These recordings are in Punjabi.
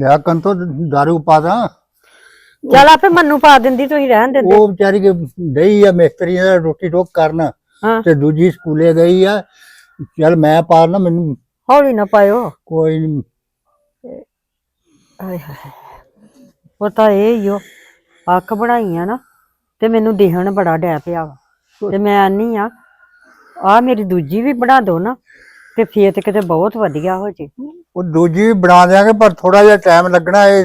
ਲਿਆ ਕੰਤੋਂ ਦਾਰੂ ਪਾ ਦਾਂ। ਚੱਲ ਆਪੇ ਮੰਨੂ ਪਾ ਦਿੰਦੀ ਤੁਸੀਂ ਰਹਿਣ ਦਿੰਦੇ। ਉਹ ਵਿਚਾਰੀ ਕੇ ਡਈ ਆ ਮਿਸਤਰੀ ਦਾ ਰੋਟੀ ਟੋਕ ਕਰਨ ਹਾਂ। ਤੇ ਦੂਜੀ ਸਕੂਲੇ ਗਈ ਆ। ਚੱਲ ਮੈਂ ਪਾ ਨਾ ਮੈਨੂੰ ਹੌਲੀ ਨਾ ਪਾਇਓ। ਕੋਈ ਨੀ। ਆਏ ਹਾਏ ਉਹ ਤਾਂ ਇਹ ਹੀ ਓ ਅੱਖ ਬਣਾਈਆਂ ਨਾ ਤੇ ਮੈਨੂੰ ਦਿਹਣ ਬੜਾ ਡੈ ਪਿਆ ਵਾ। ਤੇ ਮੈਂ ਆਨੀ ਆ ਆ ਮੇਰੀ ਦੂਜੀ ਵੀ ਬਣਾ ਦੋ ਨਾ ਤੇ ਫੇਰ ਤੇ ਕਿਤੇ ਬਹੁਤ ਵਧੀਆ ਹੋ ਜੇ। ਉਹ ਦੂਜੀ ਵੀ ਬਣਾ ਦਿਆਂਗੇ ਪਰ ਥੋੜਾ ਜਿਹਾ ਟਾਈਮ ਲੱਗਣਾ ਇਹ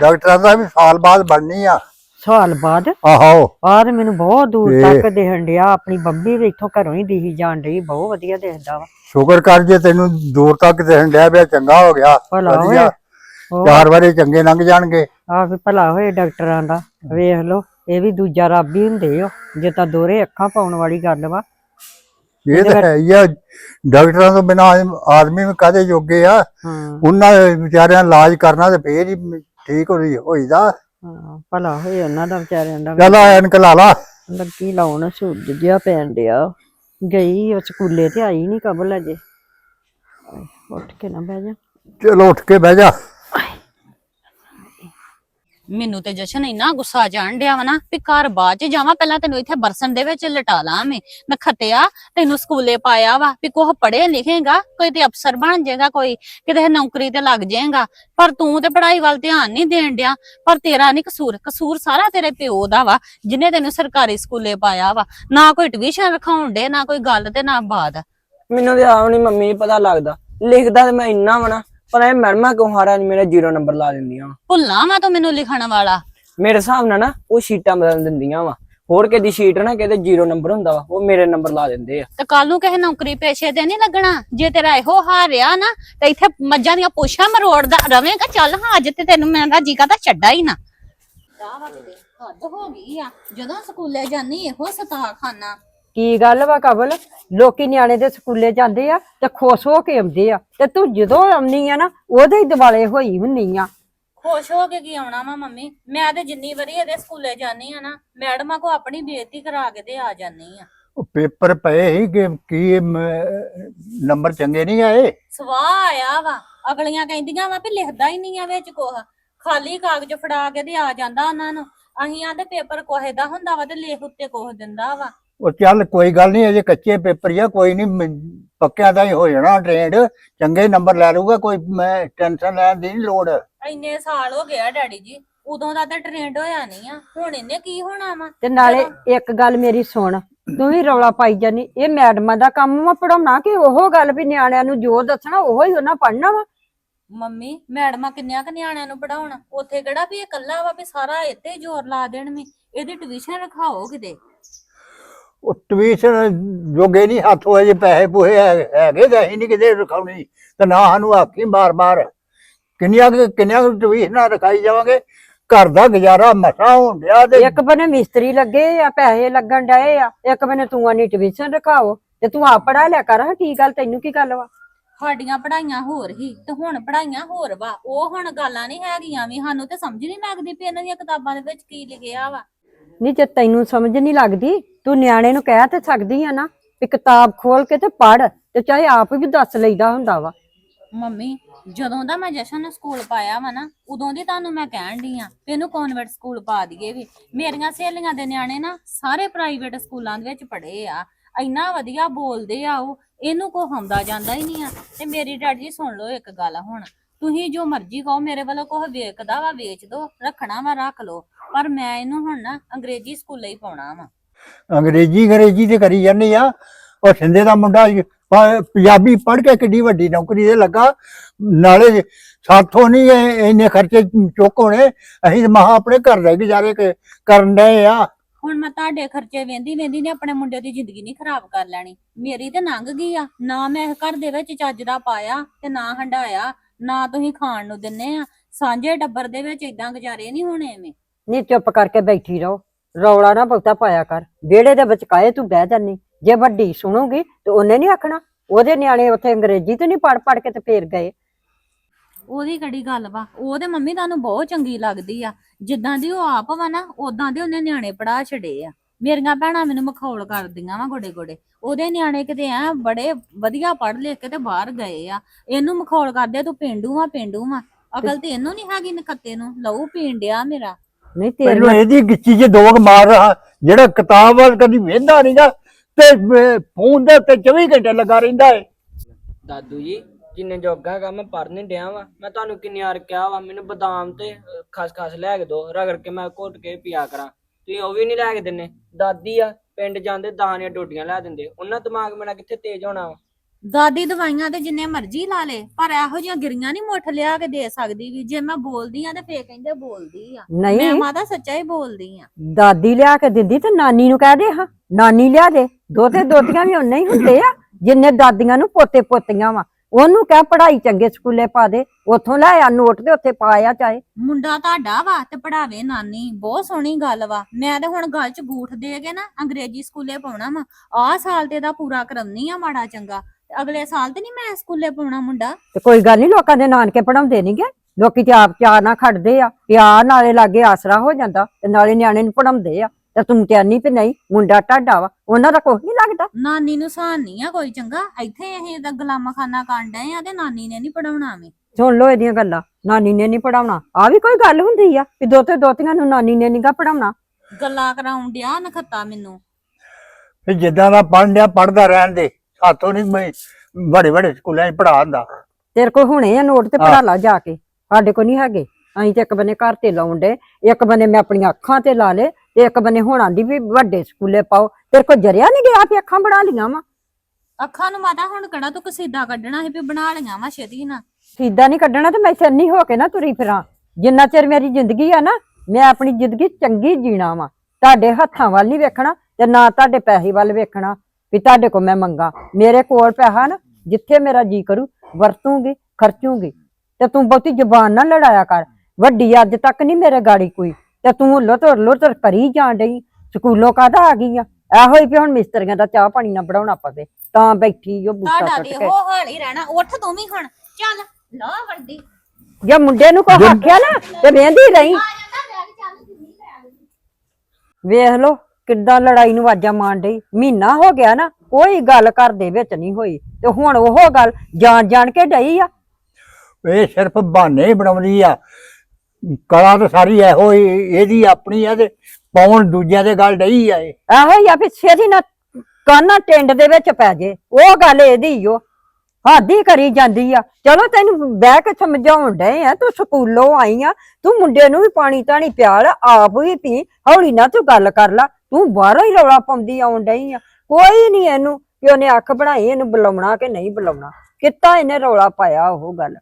ਡਾਕਟਰਾਂ ਦਾ ਵੀ ਸਾਲ ਬਾਅਦ ਬਣਨੀ ਆ। ਸਾਲ ਬਾਅਦ? ਆਹੋ। ਆ ਤੇ ਮੈਨੂੰ ਬਹੁਤ ਦੂਰ ਤੱਕ ਦਿਹਣ ਡਿਆ ਆਪਣੀ ਬੰਬੀ ਵੀ ਇੱਥੋਂ ਘਰੋਂ ਹੀ ਦਿਖੀ ਜਾਣ ਡਈ ਬਹੁਤ ਵਧੀਆ ਦਿਖਦਾ ਵਾ। ਸ਼ੁਕਰ ਕਰ ਜੇ ਤੈਨੂੰ ਦੂਰ ਤੱਕ ਦੇਣ ਡਿਆ ਪਿਆ ਚੰਗਾ ਹੋ ਗਿਆ। ਵਧੀਆ। ਚਾਰ ਵਾਰੇ ਚੰਗੇ ਲੰਘ ਜਾਣਗੇ। ਆ ਵੀ ਭਲਾ ਹੋਏ ਡਾਕਟਰਾਂ ਦਾ। ਵੇਖ ਲਓ ਇਹ ਵੀ ਦੂਜਾ ਰੱਬ ਹੀ ਹੁੰਦੇ ਹੋ ਜੇ ਤਾਂ ਦੋਰੇ ਅੱਖਾਂ ਪਾਉਣ ਵਾਲੀ ਗੱਲ ਵਾ। ਇਹ ਤਾਂ ਹੈ ਆ ਡਾਕਟਰਾਂ ਤੋਂ ਬਿਨਾ ਆਦਮੀ ਵੀ ਕਾਦੇ ਜੋਗੇ ਆ? ਉਹਨਾਂ ਵਿਚਾਰਿਆਂ ਇਲਾਜ ਕਰਨਾ ਤੇ ਫੇਰ ਹੀ ਠੀਕ ਹੋਈ ਹੋਈਦਾ। ਭਲਾ ਹੋਏ ਉਹਨਾਂ ਦਾ ਵਿਚਾਰਿਆਂ ਦਾ ਚੱਲ ਐਨਕ ਲਾ ਲਾ। ਲੱਗੀ ਲਾਉਣ ਸੂਰਜ ਜਿਹਾ ਪੈਣ ਡਿਆ। ਗਈ ਉਹ ਸਕੂਲੇ ਤੇ ਆਈ ਨਹੀਂ ਕਬਲ ਅਜੇ। ਉੱਠ ਕੇ ਨਾ ਬਹਿ ਜਾ। ਚਲੋ ਉੱਠ ਕੇ ਬਹਿ ਜਾ। ਮੈਨੂੰ ਤੇ ਜਸ਼ਨ ਇੰਨਾ ਗੁੱਸਾ ਜਾਣ ਡਿਆ ਵਾ ਨਾ ਵੀ ਘਰ ਬਾਅਦ ਚ ਜਾਵਾਂ, ਪਹਿਲਾਂ ਤੈਨੂੰ ਇੱਥੇ ਬਰਸਨ ਦੇ ਵਿੱਚ ਲਟਾ ਲਾਂ ਮੈਂ ਮੈਂ ਖਤਿਆ ਤੈਨੂੰ ਸਕੂਲੇ ਪਾਇਆ ਵਾ ਵੀ ਕੋਹ ਪੜ੍ਹੇ ਲਿਖੇਗਾ, ਕੋਈ ਤੇ ਅਫਸਰ ਬਣ ਜਾਏਗਾ ਕੋਈ, ਕਿਤੇ ਨੌਕਰੀ ਤੇ ਲੱਗ ਜਾਏਗਾ। ਪਰ ਤੂੰ ਤੇ ਪੜ੍ਹਾਈ ਵੱਲ ਧਿਆਨ ਨਹੀਂ ਦੇਣ ਡਿਆ, ਪਰ ਤੇਰਾ ਨਹੀਂ ਕਸੂਰ ਕਸੂਰ ਸਾਰਾ ਤੇਰੇ ਪਿਓ ਦਾ ਵਾ, ਜਿਨੇ ਤੈਨੂੰ ਸਰਕਾਰੀ ਸਕੂਲੇ ਪਾਇਆ ਵਾ। ਨਾ ਕੋਈ ਟਿਊਸ਼ਨ ਰਖਾਉਣ ਡੇ ਨਾ ਕੋਈ ਗੱਲ ਤੇ ਨਾ ਬਾਤ। ਮੈਨੂੰ ਤੇ ਆਪ ਮੰਮੀ ਪਤਾ ਲੱਗਦਾ। ਲਿਖਦਾ ਤੇ ਮੈਂ ਇੰਨਾ ਵਣਾ ਪਰ ਇਹ ਮੈਡਮਾਂ ਕਿਉਂ ਹਾਰਾ ਨਹੀਂ ਮੇਰਾ ਜ਼ੀਰੋ ਨੰਬਰ ਲਾ ਦਿੰਦੀਆਂ। ਵਾਂ। ਭੁੱਲਾਂ ਵਾ ਤੂੰ ਮੈਨੂੰ ਲਿਖਣ ਵਾਲਾ। ਮੇਰੇ ਹਿਸਾਬ ਨਾਲ ਨਾ ਉਹ ਸ਼ੀਟਾਂ ਬਦਲ ਦਿੰਦੀਆਂ ਵਾ। ਹੋਰ ਕਿਹਦੀ ਸ਼ੀਟ ਨਾ ਕਿਤੇ ਜ਼ੀਰੋ ਨੰਬਰ ਹੁੰਦਾ ਵਾ ਉਹ ਮੇਰੇ ਨੰਬਰ ਲਾ ਦਿੰਦੇ ਆ। ਤੇ ਕੱਲ ਨੂੰ ਕਿਸੇ ਨੌਕਰੀ ਪੇਸ਼ੇ ਤੇ ਨਹੀਂ ਲੱਗਣਾ। ਜੇ ਤੇਰਾ ਇਹੋ ਹਾਰਿਆ ਨਾ ਤੇ ਇੱਥੇ ਮੱਝਾਂ ਦੀਆਂ ਪੁੱਛਾਂ ਮਰੋੜਦਾ ਰਵੇਂਗਾ ਚੱਲ ਹਾਂ ਅੱਜ ਤੇ ਤੈਨੂੰ ਮੈਂ ਰਾਜੀ ਕਹਦਾ ਛੱਡਾ ਹੀ ਨਾ। ਹੱਦ ਹੋ ਗਈ ਆ। ਜਦੋਂ ਸਕੂਲੇ ਜਾਨੀ ਇਹੋ ਸਤਾ ਖਾਨਾ। ਕੀ ਗੱਲ ਵਾ ਕਬਲ ਲੋਕੀ ਨਿਆਣੇ ਦੇ ਸਕੂਲੇ ਜਾਂਦੇ ਆ ਤੇ ਖੁਸ਼ ਹੋ ਕੇ ਆਉਂਦੇ ਆ। ਤੇ ਤੂੰ ਜਦੋਂ ਆਉਣੀ ਆ ਨਾ ਉਹਦੇ ਹੀ ਦਿਵਾਲੇ ਹੋਈ ਹੁੰਨੀ ਆ। ਖੁਸ਼ ਹੋ ਕੇ ਕੀ ਆਉਣਾ ਵਾ ਮੰਮੀ? ਮੈਂ ਤੇ ਜਿੰਨੀ ਵਾਰੀ ਇਹਦੇ ਸਕੂਲੇ ਜਾਨੀ ਆ ਨਾ ਮੈਡਮਾਂ ਕੋ ਆਪਣੀ ਬੇਇੱਜ਼ਤੀ ਕਰਾ ਕੇ ਤੇ ਆ ਜਾਨੀ ਆ। ਉਹ ਪੇਪਰ ਪਏ ਹੀ ਕਿ ਕੀ ਨੰਬਰ ਚੰਗੇ ਨਹੀਂ ਆਏ? ਸਵਾਹ ਆਇਆ ਵਾ। ਅਗਲੀਆਂ ਕਹਿੰਦੀਆਂ ਵਾ ਵੀ ਲਿਖਦਾ ਹੀ ਨਹੀਂ ਆ ਵਿੱਚ ਕੁਛ। ਖਾਲੀ ਕਾਗਜ਼ ਫੜਾ ਕੇ ਤੇ ਆ ਜਾਂਦਾ ਉਹਨਾਂ ਨੂੰ। ਅਸੀਂ ਆਂਦੇ ਪੇਪਰ ਕੋਹੇ ਦਾ ਹੁੰਦਾ ਵਾ ਤੇ ਲਿਖ ਉੱਤੇ ਕੁਛ ਦਿੰਦਾ ਵਾ। ਉਹ ਚੱਲ ਕੋਈ ਗੱਲ ਨਹੀਂ ਅਜੇ ਕੱਚੇ ਪੇਪਰ ਹੀ ਆ ਕੋਈ ਨਹੀਂ ਪੱਕਿਆਂ ਦਾ ਹੀ ਹੋ ਜਾਣਾ ਟ੍ਰੇਨਡ ਚੰਗੇ ਨੰਬਰ ਲੈ ਲਊਗਾ ਕੋਈ ਮੈਂ ਟੈਨਸ਼ਨ ਲੈਣ ਦੀ ਨਹੀਂ ਲੋੜ। ਇੰਨੇ ਸਾਲ ਹੋ ਗਿਆ ਡੈਡੀ ਜੀ ਉਦੋਂ ਦਾ ਤਾਂ ਟ੍ਰੈਂਡ ਹੋਇਆ ਨਹੀਂ ਆ ਹੁਣ ਇਹਨੇ ਕੀ ਹੋਣਾ ਵਾ? ਤੇ ਨਾਲੇ ਇੱਕ ਗੱਲ ਮੇਰੀ ਸੁਣ ਤੂੰ ਵੀ ਰੌਲਾ ਪਾਈ ਜਾਨੀ ਇਹ ਮੈਡਮਾਂ ਦਾ ਕੰਮ ਵਾ ਪੜਾਉਣਾ ਕਿ ਉਹ ਗੱਲ ਵੀ ਨਿਆਣਿਆਂ ਨੂੰ ਜੋ ਦੱਸਣਾ ਉਹੋ ਹੀ ਉਹਨਾਂ ਪੜਨਾ ਵਾ? ਮੰਮੀ ਮੈਡਮਾਂ ਕਿੰਨਿਆਂ ਕ ਨਿਆਣਿਆਂ ਨੂੰ ਪੜਾਉਣਾ ਉੱਥੇ ਕਿਹੜਾ ਵੀ ਇਹ ਇਕੱਲਾ ਵਾ ਵੀ ਸਾਰਾ ਇੱਥੇ ਜ਼ੋਰ ਲਾ ਦੇਣ ਵੀ ਇਹਦੀ ਟਿਊਸ਼ਨ ਰਖਾਓ ਕਿਤੇ। ਉਹ ਟਿਊਸ਼ਨ ਜੋਗੇ ਨਹੀਂ ਹੱਥ ਹੋਏ ਜੇ ਪੈਸੇ ਪੂਹੇ ਹੈ- ਹੈਗੇ ਤਾਂ ਅਸੀਂ ਨਹੀਂ ਕਿਤੇ ਰਖਾਉਣੀ। ਤੇ ਨਾ ਸਾਨੂੰ ਆਖੀ ਬਾਰ-ਬਾਰ ਕਿੰਨੀਆਂ ਕੁ- ਕਿੰਨੀਆਂ ਟਿਊਸ਼ਨਾਂ ਰਖਾਈ ਜਾਵਾਂਗੇ? ਘਰ ਦਾ ਗੁਜ਼ਾਰਾ ਮਸਾ ਹੋਣ ਡਿਆ ਤੇ ਇੱਕ ਬਨੇ ਮਿਸਤਰੀ ਲੱਗੇ ਆ ਪੈਸੇ ਲੱਗਣ ਡਏ ਆ। ਇੱਕ ਬਨੇ ਤੂੰ ਆਨੀ ਟਿਊਸ਼ਨ ਰਖਾਓ ਤੇ ਤੂੰ ਆ ਪੜਾ ਲਿਆ ਕਰ ਹਾਂ, ਕੀ ਗੱਲ ਤੈਨੂੰ ਕੀ ਗੱਲ ਵਾ? ਸਾਡੀਆਂ ਪੜਾਈਆਂ ਹੋਰ ਹੀ ਤੇ ਹੁਣ ਪੜਾਈਆਂ ਹੋਰ ਵਾ। ਉਹ ਹੁਣ ਗੱਲਾਂ ਨਹੀਂ ਹੈਗੀਆਂ ਵੀ ਸਾਨੂੰ ਤੇ ਸਮਝ ਨਹੀਂ ਲੱਗਦੀ ਵੀ ਇਹਨਾਂ ਦੀਆਂ ਕਿਤਾਬਾਂ ਦੇ ਵਿੱਚ ਕੀ ਲਿਖਿਆ ਵਾ। ਨਹੀਂ ਜੇ ਤੈਨੂੰ ਸਮਝ ਨਹੀਂ ਲੱਗਦੀ ਤੂੰ ਨਿਆਣੇ ਨੂੰ ਕਹਿ ਤੇ ਸਕਦੀ ਆ ਨਾ ਵੀ ਕਿਤਾਬ ਖੋਲ ਕੇ ਤੇ ਪੜ ਤੇ ਚਾਹੇ ਆਪ ਵੀ ਦੱਸ ਲਈਦਾ ਹੁੰਦਾ ਵਾ। ਮੰਮੀ, ਜਦੋਂ ਦਾ ਮੈਂ ਜਸ਼ਨ ਨੂੰ ਸਕੂਲ ਪਾਇਆ ਵਾ ਨਾ, ਉਦੋਂ ਦੀ ਤੁਹਾਨੂੰ ਮੈਂ ਕਹਿਣ ਡਈ ਆ ਵੀ ਇਹਨੂੰ ਕਨਵੈਂਟ ਸਕੂਲ ਪਾ ਦਈਏ ਵੀ। ਮੇਰੀਆਂ ਸਹੇਲੀਆਂ ਦੇ ਨਿਆਣੇ ਨਾ ਸਾਰੇ ਪ੍ਰਾਈਵੇਟ ਸਕੂਲਾਂ ਦੇ ਵਿੱਚ ਪੜ੍ਹੇ ਆ। ਇੰਨਾ ਵਧੀਆ ਬੋਲਦੇ ਆ ਉਹ, ਇਹਨੂੰ ਕੋ ਹੁੰਦਾ ਜਾਂਦਾ ਹੀ ਨਹੀਂ ਆ। ਤੇ ਮੇਰੀ ਡੈਡੀ ਜੀ ਸੁਣ ਲਓ ਇੱਕ ਗੱਲ ਹੁਣ, ਤੁਸੀਂ ਜੋ ਮਰਜ਼ੀ ਕਹੋ, ਮੇਰੇ ਵੱਲੋਂ ਕੋਹ ਵੇਖਦਾ ਵਾ, ਵੇਚ ਦੋ, ਰੱਖਣਾ ਵਾ, ਰੱਖ ਲਓ। ਪਰ ਮੈਂ ਇਹਨੂੰ ਹੁਣ ਨਾ ਅੰਗਰੇਜ਼ੀ ਸਕੂਲੇ ਹੀ ਪਾਉਣਾ ਵਾ। ਅੰਗਰੇਜ਼ੀ ਅੰਗਰੇਜ਼ੀ ਤੇ ਕਰੀ ਜਾਂਦੀ ਆ। ਉਹ ਸਿੰਦੇ ਦਾ ਮੁੰਡਾ ਪ- ਪੰਜਾਬੀ ਪੜ੍ਹ ਕੇ ਕਿੱਡੀ ਵੱਡੀ ਨੌਕਰੀ ਤੇ ਲੱਗਾ। ਨਾਲੇ ਸਾਥੋਂ ਨਹੀਂ ਇਹ ਇੰਨੇ ਖਰਚੇ ਚੁੱਕ ਹੋਣੇ ਅਸੀਂ ਮਹਾ ਆਪਣੇ ਘਰ ਦੇ ਗੁਜ਼ਾਰੇ ਕ- ਕਰਨ ਡਏ ਆ। ਹੁਣ ਮੈਂ ਤੁਹਾਡੇ ਖਰਚੇ ਵੇਂਦੀ ਵੇਂਦੀ ਨੇ ਆਪਣੇ ਮੁੰਡੇ ਦੀ ਜ਼ਿੰਦਗੀ ਨਹੀਂ ਖਰਾਬ ਕਰ ਲੈਣੀ। ਮੇਰੀ ਤੇ ਲੰਘ ਗਈ ਆ। ਨਾ ਮੈਂ ਇਹ ਘਰ ਦੇ ਵਿੱਚ ਚੱਜ ਦਾ ਪਾਇਆ ਤੇ ਨਾ ਹੰਡਾਇਆ। ਨਾ ਤੁਸੀਂ ਖਾਣ ਨੂੰ ਦਿੰਨੇ ਆ। ਸਾਂਝੇ ਟੱਬਰ ਦੇ ਵਿੱਚ ਇਦਾਂ ਗੁਜ਼ਾਰੇ ਨਹੀਂ ਹੋਣੇ ਐਵੇਂ। ਨਹੀਂ ਚੁੱਪ ਕਰਕੇ ਬੈਠੀ ਰਹੋ। ਰੌਲਾ ਨਾ ਬਹੁਤਾ ਪਾਇਆ ਕਰ। ਵਿਹੜੇ ਦੇ ਵਿਚਕਾਏ ਤੂੰ ਬਹਿ ਜਾਨੀ ਜੇ ਵੱਡੀ ਸੁਣੂਗੀ ਤੇ ਉਹਨੇ ਨਹੀਂ ਆਖਣਾ? ਉਹਦੇ ਨਿਆਣੇ ਉੱਥੇ ਅੰਗਰੇਜ਼ੀ ਤੇ ਨਹੀਂ ਪੜ ਪੜ ਕੇ ਤੇ ਫੇਰ ਗਏ। ਉਹਦੀ ਕਿਹੜੀ ਗੱਲ ਵਾ? ਉਹ ਤੇ ਮੰਮੀ ਤੁਹਾਨੂੰ ਬਹੁਤ ਚੰਗੀ ਲੱਗਦੀ ਆ। ਜਿੱਦਾਂ ਦੀ ਉਹ ਆਪ ਵਾ ਨਾ ਉਦਾਂ ਦੇ ਉਹਨੇ ਨਿਆਣੇ ਪੜਾ ਛੜੇ ਆ। ਮੇਰੀਆਂ ਭੈਣਾਂ ਮੈਨੂੰ ਮਖੌਲ ਕਰਦੀਆਂ ਵਾ ਗੋਡੇ ਗੋਡੇ। ਉਹਦੇ ਨਿਆਣੇ ਕਿਤੇ ਐ ਬੜੇ ਵਧੀਆ ਪੜ੍ਹ ਲਿਖ ਕੇ ਤੇ ਬਾਹਰ ਗਏ ਆ। ਇਹਨੂੰ ਮਖੌਲ ਕਰਦੇ ਆ, ਤੂੰ ਪਿੰਡੂ ਵਾ ਪਿੰਡੂ ਵਾ। ਅਕਲ ਤੇ ਇਹਨੂੰ ਨਹੀਂ ਹੈਗੀ ਨਕੱਤੇ ਨੂੰ? ਲਹੂ ਪੀਣ ਡਿਆ ਮੇਰਾ। ਨਹੀਂ ਪਹਿਲੋਂ ਇਹਦੀ ਗਿੱਚੀ 'ਚ ਦੋਗ ਮਾਰ ਰਹਾ ਜਿਹੜਾ ਕਿਤਾਬ ਵੱਲ ਕਦੀ ਵੇਂਦਾ ਨਹੀਂਗਾ ਤੇ ਅਹ, ਫੋਨ ਦੇ ਉੱਤੇ 24 ਘੰਟੇ ਲੱਗਾ ਰਹਿੰਦਾ ਹੈ ਦਾਦੂ ਜੀ ਜਿੰਨੇ ਜੋਗਾ ਕੰਮ ਮੈਂ ਪੜ ਨਹੀਂ ਡਿਆ ਵਾ। ਮੈਂ ਤੁਹਾਨੂੰ ਕਿੰਨੀ ਵਾਰ ਕਿਹਾ ਵਾ ਮੈਨੂੰ ਬਦਾਮ ਤੇ ਅਹ, ਖਸਖਸ ਲੈ ਕੇ ਦੋ ਰਗੜ ਕੇ ਮੈਂ ਘੁੱਟ ਕੇ ਪੀਆ ਕਰਾਂ। ਤੁਸੀਂ ਉਹ ਵੀ ਨਹੀਂ ਲੈ ਕੇ ਦਿੰਨੇ। ਦਾਦੀ ਆ ਪਿੰਡ ਜਾਂਦੇ ਦਾਣੀਆਂ ਟੋਟੀਆਂ ਲੈ ਦਿੰਦੇ। ਉਹਨਾਂ ਦਿਮਾਗ ਮੇਰਾ ਕਿੱਥੇ ਤੇਜ਼ ਹੋਣਾ ਵਾ? ਦਾਦੀ ਦਵਾਈਆਂ ਤੇ ਜਿੰਨੇ ਮਰਜ਼ੀ ਲਾ ਲੇ ਪਰ ਇਹੋ ਜਿਹੀਆਂ ਗਿਰੀਆਂ ਨਹੀਂ ਮੁੱਠ ਲਿਆ ਕੇ ਦੇ ਸਕਦੀ ਵੀ ਜੇ ਮੈਂ ਬੋਲਦੀ ਆ ਤੇ ਫੇਰ ਕਹਿੰਦੇ ਬੋਲਦੀ ਆ। ਮੈਂ ਮਾਤਾ ਸੱਚਾ ਹੀ ਬੋਲਦੀ ਆ। ਦਾਦੀ ਲਿਆ ਕੇ ਦਿੰਦੀ ਤੇ ਨਾਨੀ ਨੂੰ ਕਹਿ ਦੇ ਹਾਂ। ਨਾਨੀ ਲਿਆ ਦੇ। ਦੋਤੇ ਦੋਤੀਆਂ ਵੀ ਉਹਨੇ ਹੀ ਹੁੰਦੇ ਆ ਜਿੰਨੇ ਦਾਦੀਆਂ ਨੂੰ ਪੋਤੇ ਪੋਤੀਆਂ ਵਾ। ਉਹਨੂੰ ਕਹਿ ਪੜ੍ਹਾਈ ਚੰਗੇ ਸਕੂਲੇ ਪਾ ਦੇ ਉੱਥੋਂ ਲੈ ਆ ਨੋਟ ਤੇ ਉੱਥੇ ਪਾਇਆ ਚਾਹੇ। ਮੁੰਡਾ ਤੁਹਾਡਾ ਵਾ ਤੇ ਪੜਾਵੇ ਨਾਨੀ ਬਹੁਤ ਸੋਹਣੀ ਗੱਲ ਵਾ। ਮੈਂ ਤੇ ਹੁਣ ਗੱਲ ਚ ਗੂਠ ਦੇ ਕੇ ਨਾ ਅੰਗਰੇਜ਼ੀ ਸਕੂਲੇ ਪਾਉਣਾ ਵਾ। ਆਹ ਸਾਲ ਤੇ ਦਾ ਪੂਰਾ ਕਰਮਨੀ ਆ ਮਾੜਾ ਚੰਗਾ। ਅਗਲੇ ਸਾਲ ਤੇ ਨਹੀਂ ਮੈਂ ਸਕੂਲੇ ਪਾਉਣਾ ਮੁੰਡਾ। ਤੇ ਕੋਈ ਗੱਲ ਨਹੀਂ ਲੋਕਾਂ ਦੇ ਨਾਨਕੇ ਪੜਾਉਂਦੇ ਨਹੀਂਗੇ ਲੋਕੀ ਤੇ ਆਪ ਚਾਰ ਨਾਲ ਖੜਦੇ ਆ ਆ ਨਾਲੇ ਲਾਗੇ ਆਸਰਾ ਹੋ ਜਾਂਦਾ ਤੇ ਨਾਲੇ ਨਿਆਣੇ ਨੂੰ ਪੜਾਉਂਦੇ ਆ। ਤੇ ਤੂੰ ਤੇ ਆਨੀ ਵੀ ਨਹੀਂ ਮੁੰਡਾ ਟਾਡਾ ਵਾ ਉਹਨਾਂ ਦਾ ਕੁਝ ਨਹੀਂ ਲੱਗਦਾ। ਨਾਨੀ ਨੂੰ ਸਾਨ ਨਹੀਂ ਆ ਕੋਈ ਚੰਗਾ ਇੱਥੇ ਇਹ ਦਾ ਗੁਲਾਮਖਾਨਾ ਕਰਨ ਡਏ ਆ ਤੇ ਨਾਨੀ ਨੇ ਨਹੀਂ ਪੜਾਉਣਾ ਵੇ। ਸੁਣ ਲੋ ਇਹਦੀਆਂ ਗੱਲਾਂ ਨਾਨੀ ਨੇ ਨਹੀਂ ਪੜਾਉਣਾ ਆ ਵੀ ਕੋਈ ਗੱਲ ਹੁੰਦੀ ਆ ਕਿ ਦੋਤੇ ਦੋਤੀਆਂ ਨੂੰ ਨਾਨੀ ਨੇ ਨਹੀਂਗਾ ਪੜਾਉਣਾ ਗੱਲਾਂ ਕਰਾਉਣ ਡਿਆ ਨਖੱਤਾ ਮੈਨੂੰ। ਫਿਰ ਜਿੱਦਾਂ ਦਾ ਪੜ੍ਹਨ ਡਿਆ ਪੜਦਾ ਰਹਿਣ ਦੇ। ਸਾਥੋਂ ਨਹੀਂ ਮੈਂ ਬੜੇ ਬੜੇ ਸਕੂਲਾਂ 'ਚ ਪੜ੍ਹਾ ਹੁੰਦਾ ਤੇਰੇ ਕੋਲ ਹੁਣੇ ਆ ਨੋਟ ਤੇ ਪੜਾ ਲਾ ਜਾ ਕੇ। ਸਾਡੇ ਕੋਲ ਨਹੀਂ ਹੈਗੇ। ਅਸੀਂ ਤੇ ਇੱਕ ਬੰਨੇ ਘਰ ਤੇ ਲਾਉਣ ਦੇ ਇੱਕ ਬੰਨੇ ਮੈਂ ਆਪਣੀਆਂ ਅੱਖਾਂ ਤੇ ਲਾ ਲੇ ਤੇ ਇੱਕ ਬੰਨੇ ਹੁਣ ਆਂਦੀ ਵੀ ਵੱਡੇ ਸਕੂਲੇ ਪਾਓ। ਤੇਰੇ ਕੋਲ ਜਰਿਆ ਨਹੀਂ ਗਿਆ ਵੀ ਅੱਖਾਂ ਬਣਾ ਲੀਆਂ ਵਾ। ਅੱਖਾਂ ਨੂੰ ਮਾਤਾ ਹੁਣ ਕਿਹੜਾ ਤੂੰ ਕਸੀਦਾ ਕੱਢਣਾ ਸੀ ਵੀ ਬਣਾ ਲਈਆਂ ਵਾ ਛੇਤੀ ਨਾ ਸਿੱਧਾ ਨਹੀਂ ਕੱਢਣਾ ਤੇ ਮੈਂ ਚੰਨੀ ਹੋ ਕੇ ਨਾ ਤੁਰੀ ਫਿਰਾਂ। ਜਿੰਨਾ ਚਿਰ ਮੇਰੀ ਜ਼ਿੰਦਗੀ ਆ ਨਾ ਮੈਂ ਆਪਣੀ ਜ਼ਿੰਦਗੀ ਚੰਗੀ ਜੀਣਾ ਵਾ। ਤੁਹਾਡੇ ਹੱਥਾਂ ਵੱਲ ਨਹੀਂ ਵੇਖਣਾ ਤੇ ਨਾ ਤੁਹਾਡੇ ਪੈਸੇ ਵੱਲ ਵੇਖਣਾ। ਵੀ ਤੁਹਾਡੇ ਕੋਲ ਮੈਂ ਮੰਗਾ। ਮੇਰੇ ਕੋਲ ਪੈਸਾ ਨਾ ਜਿੱਥੇ ਮੇਰਾ ਜੀ ਕਰੂ ਵਰਤੂੰਗੀ ਖਰਚੂੰਗੀ। ਤੇ ਤੂੰ ਬਹੁਤੀ ਜ਼ੁਬਾਨ ਨਾ ਲੜਾਇਆ ਕਰ। ਵੱਡੀ ਅੱਜ ਤੱਕ ਨਹੀਂ ਮੇਰੇ ਗਾੜੀ ਕੋਈ। ਤੇ ਤੂੰ ਲੁੱਤਰ ਲੁੱਤਰ ਕਰੀ ਜਾਣ ਡਈ। ਸਕੂਲੋਂ ਕਾਹਦਾ ਆ ਗਈ ਆ? ਇਹੋ ਹੀ ਵੀ ਹੁਣ ਮਿਸਤਰੀਆਂ ਦਾ ਚਾਹ ਪਾਣੀ ਨਾ ਬਣਾਉਣਾ ਪਵੇ। ਤਾਂ ਬੈਠੀ ਉਹ ਬੂਟਾ ਤੁਹਾਡਾ ਕੇ। ਉਹ ਹਾਲ ਹੀ ਰਹਿਣਾ। ਉੱਠ ਤੂੰ ਵੀ ਹੁਣ। ਚੱਲ ਲਾ ਵਰਦੀ ਜੇ ਮੁੰਡੇ ਨੂੰ ਕੋਈ ਆਖਿਆ ਨਾ ਤੇ ਵੇਂਦੀ ਰਹੀ। ਵੇਖ ਲੋ ਕਿੱਦਾਂ ਲੜਾਈ ਨੂੰ ਆਵਾਜ਼ਾਂ ਮਾਰਨ ਡਈ? ਮਹੀਨਾ ਹੋ ਗਿਆ ਨਾ ਕੋਈ ਗੱਲ ਘਰ ਦੇ ਵਿੱਚ ਨਹੀਂ ਹੋਈ। ਤੇ ਹੁਣ ਉਹ ਗੱਲ ਜਾਣ ਜਾਣ ਕੇ ਡਈ ਆ? ਇਹ ਸਿਰਫ ਬਹਾਨੇ ਹੀ ਬਣਾਉਂਦੀ ਆ। ਕਲਾ ਤਾਂ ਸਾਰੀ ਇਹੋ ਹੀ ਇਹਦੀ ਆਪਣੀ ਆ ਤੇ ਪਾਉਣ ਦੂਜਿਆਂ ਦੇ ਗੱਲ ਡਈ ਆ ਇਹ। ਇਹੋ ਹੀ ਆ ਵੀ ਛੇਤੀ ਨਾ ਕਾਨਾ ਟਿੰਡ ਦੇ ਵਿੱਚ ਪੈ ਜੇ। ਉਹ ਗੱਲ ਇਹਦੀ ਓ। ਹਾਦੀ ਕਰੀ ਜਾਂਦੀ ਆ। ਚਲੋ ਤੈਨੂੰ ਬਹਿ ਕੇ ਸਮਝਾਉਣ ਡਏ ਆ ਤੂੰ ਸਕੂਲੋਂ ਆਈ ਆ ਤੂੰ ਮੁੰਡੇ ਨੂੰ ਵੀ ਪਾਣੀ ਤਾਣੀ ਪਿਆਲ ਆਪ ਵੀ ਪੀ ਹੌਲੀ ਨਾ ਤੂੰ ਗੱਲ ਕਰ ਲਾ। ਤੂੰ ਬਾਹਰੋਂ ਹੀ ਰੌਲਾ ਪਾਉਂਦੀ ਆਉਣ ਡਈ ਆ। ਕੋਈ ਨਹੀਂ ਇਹਨੂੰ ਕਿ ਉਹਨੇ ਅੱਖ ਬਣਾਈ ਇਹਨੂੰ ਬੁਲਾਉਣਾ ਕਿ ਨਹੀਂ ਬੁਲਾਉਣਾ। ਕਿੱਤਾ ਇਹਨੇ ਰੌਲਾ ਪਾਇਆ ਉਹ ਗੱਲ।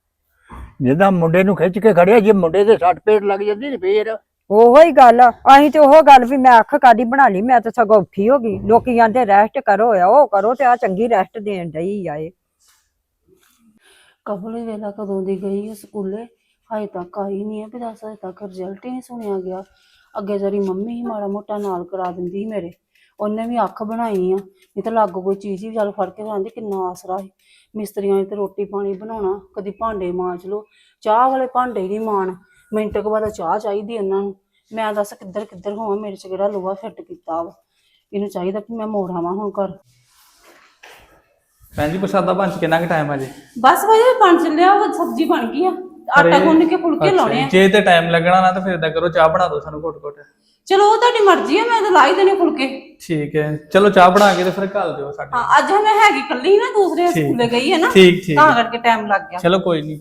ਜਿੱਦਾਂ ਮੁੰਡੇ ਨੂੰ ਖਿੱਚ ਕੇ ਖੜਿਆ ਜੇ ਮੁੰਡੇ ਦੇ ਸੱਟ ਪੇਟ ਲੱਗ ਜਾਂਦੀ ਤੇ ਫੇਰ? ਉਹੋ ਹੀ ਗੱਲ ਆ। ਅਸੀਂ ਤੇ ਉਹ ਗੱਲ ਵੀ ਮੈਂ ਅੱਖ ਕਾਦੀ ਬਣਾ ਲਈ ਮੈਂ ਤਾਂ ਸਗੋਂ ਔਖੀ ਹੋ ਗਈ। ਲੋਕੀ ਕਹਿੰਦੇ ਰੈਸਟ ਕਰੋ ਆ ਉਹ ਕਰੋ ਤੇ ਆ ਚੰਗੀ ਰੈਸਟ ਦੇਣ ਡਈ ਆ ਇਹ। ਕਬਲ ਵੇਲਾ ਕਦੋਂ ਦੀ ਗਈ ਹੈ ਸਕੂਲੇ? ਹਜੇ ਤੱਕ ਆਈ ਨਹੀਂ ਹੈ ਵੀ ਦੱਸ ਹਜੇ ਤੱਕ ਰਿਜ਼ਲਟ ਹੀ ਨਹੀਂ ਸੁਣਿਆ ਗਿਆ। ਅੱਗੇ ਜਰੀ ਮੰਮੀ ਹੀ ਮਾੜਾ ਮੋਟਾ ਨਾਲ ਕਰਾ ਦਿੰਦੀ ਸੀ ਮੇਰੇ। ਉਹਨੇ ਵੀ ਅੱਖ ਬਣਾਈ ਆ ਨਹੀਂ ਤਾਂ ਲਾਗੋ ਕੋਈ ਚੀਜ਼ ਹੀ ਚੱਲ ਫੜ ਕੇ ਜਾਂਦੇ ਕਿੰਨਾ ਆਸਰਾ ਸੀ। ਮਿਸਤਰੀਆਂ ਨੇ ਤੇ ਰੋਟੀ ਪਾਣੀ ਬਣਾਉਣਾ ਕਦੀ ਭਾਂਡੇ ਮਾਂਜ ਲੋ ਚਾਹ ਵਾਲੇ ਭਾਂਡੇ ਨਹੀਂ ਮਾਣ ਮਿੰਟ ਕੁ ਬਾਅਦ ਚਾਹ ਚਾਹੀਦੀ ਉਹਨਾਂ ਨੂੰ। ਮੈਂ ਦੱਸ ਕਿੱਧਰ ਕਿੱਧਰ ਹੋਵਾਂ ਮੇਰੇ ਚ ਕਿਹੜਾ ਲੋਹਾ ਫਿੱਟ ਕੀਤਾ ਵਾ। ਇਹਨੂੰ ਚਾਹੀਦਾ ਕਿ ਮੈਂ ਮੋੜ ਆਵਾਂ ਹੁਣ ਘਰ। ਭੈਣ ਜੀ ਪ੍ਰਸ਼ਾਦਾ ਬਣ ਚ ਕਿੰਨਾ ਕੁ ਟਾਈਮ ਆ ਜੀ? ਬਸ ਭਾਈ ਬਣ ਚੱਲਿਆ ਉਹ ਸਬਜ਼ੀ ਬਣ ਗਈ ਆ। ਆਟਾ ਗੁੰਨ ਕੇ ਫੁਲਕੇ ਲਾਉਣੇ ਆ। ਜੇ ਤੇ ਟਾਈਮ ਲੱਗਣਾ ਨਾ ਤਾਂ ਫਿਰ ਇਦਾਂ ਕਰੋ ਚਾਹ ਬਣਾ ਦਿਓ ਸਾਨੂੰ ਘੁੱਟ ਘੁੱਟ ਚਲੋ ਉਹ ਤੁਹਾਡੀ ਮਰਜ਼ੀ ਆ ਮੈਂ ਤਾਂ ਲਾ ਹੀ ਦੇਣੇ ਫੁਲਕੇ। ਠੀਕ ਹੈ। ਚਲੋ ਚਾਹ ਬਣਾ ਕੇ ਤੇ ਫਿਰ ਘੱਲ ਦਿਓ ਸਾਡੇ ਹਾਂ ਅੱਜ ਮੈਂ ਹੈਗੀ ਇਕੱਲੀ ਨਾ ਦੂਸਰੇ। ਸਕੂਲੇ ਗਈ ਹੈ ਨਾ ਠੀਕ ਠੀਕ ਤਾਂ ਕਰਕੇ ਟਾਈਮ ਲੱਗ ਗਿਆ। ਚਲੋ ਕੋਈ ਨਹੀਂ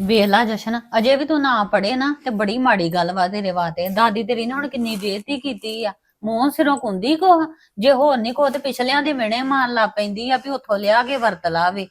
ਵੇਖ ਲਾ ਜਸ਼ਨ ਅਜੇ ਵੀ ਤੂੰ ਨਾ ਪੜੇ ਨਾ ਤੇ ਬੜੀ ਮਾੜੀ ਗੱਲ ਵਾ ਤੇਰੇ ਵਾਸਤੇ। ਦਾਦੀ ਤੇਰੀ ਨੇ ਹੁਣ ਕਿੰਨੀ ਬੇਇੱਜ਼ਤੀ ਕੀਤੀ ਆ। ਮੂੰਹ ਸਿਰੋਂ ਕੁੰਦੀ ਕੋ ਜੇ ਹੋਰ ਨਹੀਂ ਕੋ ਤੇ ਪਿਛਲਿਆਂ ਦੇ ਮਿਹਣੇ ਮਾਰਨ ਲੱਗ ਪੈਂਦੀ ਆ ਵੀ ਉੱਥੋਂ ਲਿਆ ਕੇ ਵਰਤ ਲਾਵੇ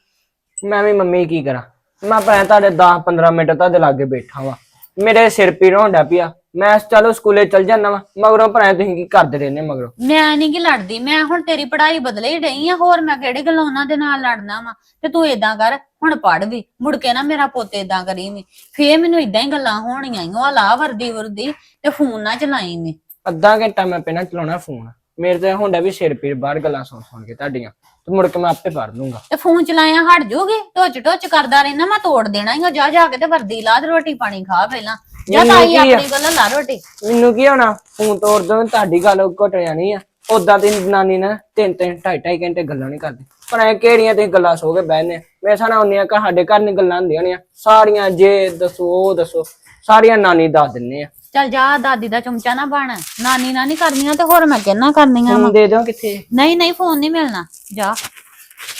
ਮੈਂ ਵੀ ਮੰਮੀ ਕੀ ਕਰਾਂ? ਮੈਂ ਭੈਣ ਤੁਹਾਡੇ 10 15 ਮਿੰਟ ਤੁਹਾਡੇ ਲਾਗੇ ਬੈਠਾ ਵਾਂ। ਮੇਰੇ ਸਿਰ ਪੀੜ ਹੋਣ ਡਿਆ ਪਿਆ ਮੈਂ ਚਲੋ ਸਕੂਲੇ ਚਲ ਜਾਣਾ ਵਾ। ਮਗਰੋਂ ਭੈਣ ਤੁਸੀਂ ਕੀ ਕਰਦੇ ਰਹਿੰਦੇ ਮਗਰੋਂ? ਮੈਂ ਨਹੀਂ ਕਿ ਲੜਦੀ। ਮੈਂ ਹੁਣ ਤੇਰੀ ਪੜ੍ਹਾਈ ਬਦਲੇ ਹੀ ਡਈ ਆ। ਹੋਰ ਮੈਂ ਕਿਹੜੇ ਗੱਲੋਂ ਉਹਨਾਂ ਦੇ ਨਾਲ ਲੜਨਾ ਵਾ? ਤੇ ਤੂੰ ਏਦਾਂ ਕਰ ਹੁਣ ਪੜ ਵੀ। ਮੁੜ ਕੇ ਨਾ ਮੇਰਾ ਪੁੱਤ ਏਦਾਂ ਕਰੀ ਵੀ। ਫੇਰ ਮੈਨੂੰ ਏਦਾਂ ਹੀ ਗੱਲਾਂ ਹੋਣੀਆਂ ਈ। ਉਹ ਲਾ ਵਰਦੀ ਵਰਦੀ ਤੇ ਫੋਨ ਨਾ ਚਲਾਈ ਮੈਂ। ਅੱਧਾ ਘੰਟਾ ਮੈਂ ਪਹਿਲਾਂ ਚਲਾਉਣਾ ਫੋਨ। ਮੇਰੇ ਤੇ ਹੁੰਦਾ ਵੀ ਸਿਰ ਪੀੜ ਬਾਹਰ ਗੱਲਾਂ ਸੁਣ ਸੁਣ ਕੇ ਤੁਹਾਡੀਆਂ ਤੇ ਮੁੜ ਕੇ ਮੈਂ ਆਪੇ ਪੜ ਲੂੰਗਾ। ਤੇ ਫੋਨ ਚਲਾਇਆ ਹਟ ਜੂਗੇ ਟੋਚ ਟੋਚ ਕਰਦਾ ਰਹਿਣਾ ਮੈਂ ਤੋੜ ਦੇਣਾ ਹੀ ਜਾ ਜਾ ਕੇ ਤੇ ਵਰਦੀ ਲਾ ਤੇ ਰੋਟੀ ਪਾਣੀ ਖਾ ਪਹਿਲਾਂ। ਜਾਂ ਮੈਨੂੰ ਤਾਈ ਕੀ ਆ? ਆਪਣੀ ਗੱਲ ਲਾ ਰੋਟੀ। ਮੈਨੂੰ ਕੀ ਹੋਣਾ? ਫੋਨ ਤੋੜ ਦੋ ਤੁਹਾਡੀ ਗੱਲ ਘਟ ਜਾਣੀ ਆ। ਉਦਾਂ ਤੇ ਨਾਨੀ ਨਾ ਤਿੰਨ ਤਿੰਨ ਢਾਈ ਢਾਈ ਘੰਟੇ ਗੱਲਾਂ ਨਹੀਂ ਕਰਦੀ। ਪਰ ਐ ਕਿਹੜੀਆਂ ਤੁਸੀਂ ਗੱਲਾਂ ਸੋ ਕੇ ਬਹਿਨੇ ਮੇਰੇ ਸਾਨਾ ਹੁੰਦੀਆਂ ਕਿ ਸਾਡੇ ਘਰ ਨੀ ਗੱਲਾਂ ਹੁੰਦੀਆਂ ਨੇ ਸਾਰੀਆਂ ਜੇ ਦੱਸੋ ਉਹ ਦੱਸੋ। ਸਾਰੀਆਂ ਨਾਨੀ ਦੱਸ ਦਿੰਨੇ ਆ। ਚੱਲ ਜਾ ਦਾਦੀ ਦਾ ਚਮਚਾ ਨਾ ਬਣ। ਨਾਨੀ ਨਾਲ ਨਹੀਂ ਕਰਨੀਆਂ ਤੇ ਹੋਰ ਮੈਂ ਕਿਹਨਾ ਕਰਨੀਆਂ ਵਾ। ਹੁਣ ਦੇ ਦਿਓ ਕਿੱਥੇ? ਨਹੀਂ ਨਹੀਂ ਫੋਨ ਨਹੀਂ ਮਿਲਣਾ। ਜਾ।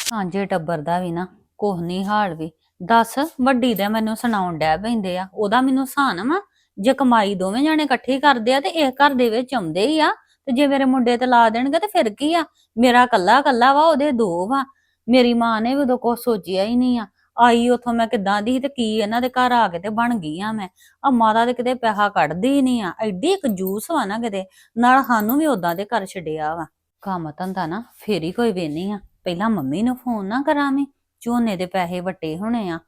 ਸਾਂਝੇ ਟੱਬਰ ਦਾ ਵੀ ਨਾ ਕੁਛ ਨਹੀਂ ਹਾਲ ਵੀ। ਦੱਸ ਵੱਡੀ ਦੇ ਮੈਨੂੰ ਸੁਣਾਉਣ ਡੈ ਪੈਂਦੇ ਆ। ਉਹਦਾ ਮੈਨੂੰ ਸਾਨ ਵਾ। ਜੇ ਕਮਾਈ ਦੋਵੇਂ ਜਾਣੇ ਇਕੱਠੇ ਕਰਦੇ ਆ ਤੇ ਇਸ ਘਰ ਦੇ ਵਿੱਚ ਆਉਂਦੇ ਹੀ ਆ। ਤੇ ਜੇ ਮੇਰੇ ਮੁੰਡੇ ਤੇ ਲਾ ਦੇਣਗੇ ਤੇ ਫਿਰ ਕੀ ਆ? ਮੇਰਾ ਕੱਲਾ ਕੱਲਾ ਵਾ ਉਹਦੇ ਦੋ ਵਾ। ਮੇਰੀ ਮਾਂ ਨੇ ਵੀ ਉਦੋਂ ਕੁਛ ਸੋਚਿਆ ਹੀ ਨਹੀਂ ਆ। ਆਈ ਉਥੋਂ ਮੈਂ ਕਿੱਦਾਂ ਦੀ ਸੀ ਤੇ ਕੀ ਇਹਨਾਂ ਦੇ ਘਰ ਆ ਕੇ ਤੇ ਬਣ ਗਈ ਆ ਮੈਂ। ਆ ਮਾਤਾ ਦੇ ਕਿਤੇ ਪੈਸਾ ਕੱਢਦੀ ਹੀ ਨਹੀਂ ਆ। ਐਡੀ ਕੰਜੂਸ ਵਾ ਨਾ ਕਿਤੇ, ਨਾਲ ਸਾਨੂੰ ਵੀ ਉਦਾਂ ਦੇ ਘਰ ਛੱਡਿਆ ਵਾ। ਕੰਮ ਧੰਦਾ ਨਾ ਫੇਰ ਹੀ ਕੋਈ ਵੇਨੀ ਆ। ਪਹਿਲਾਂ ਮੰਮੀ ਨੂੰ ਫੋਨ ਨਾ ਕਰਾਂ ਮੈਂ, ਝੋਨੇ ਦੇ ਪੈਸੇ ਵੱਟੇ ਹੋਣੇ ਆ।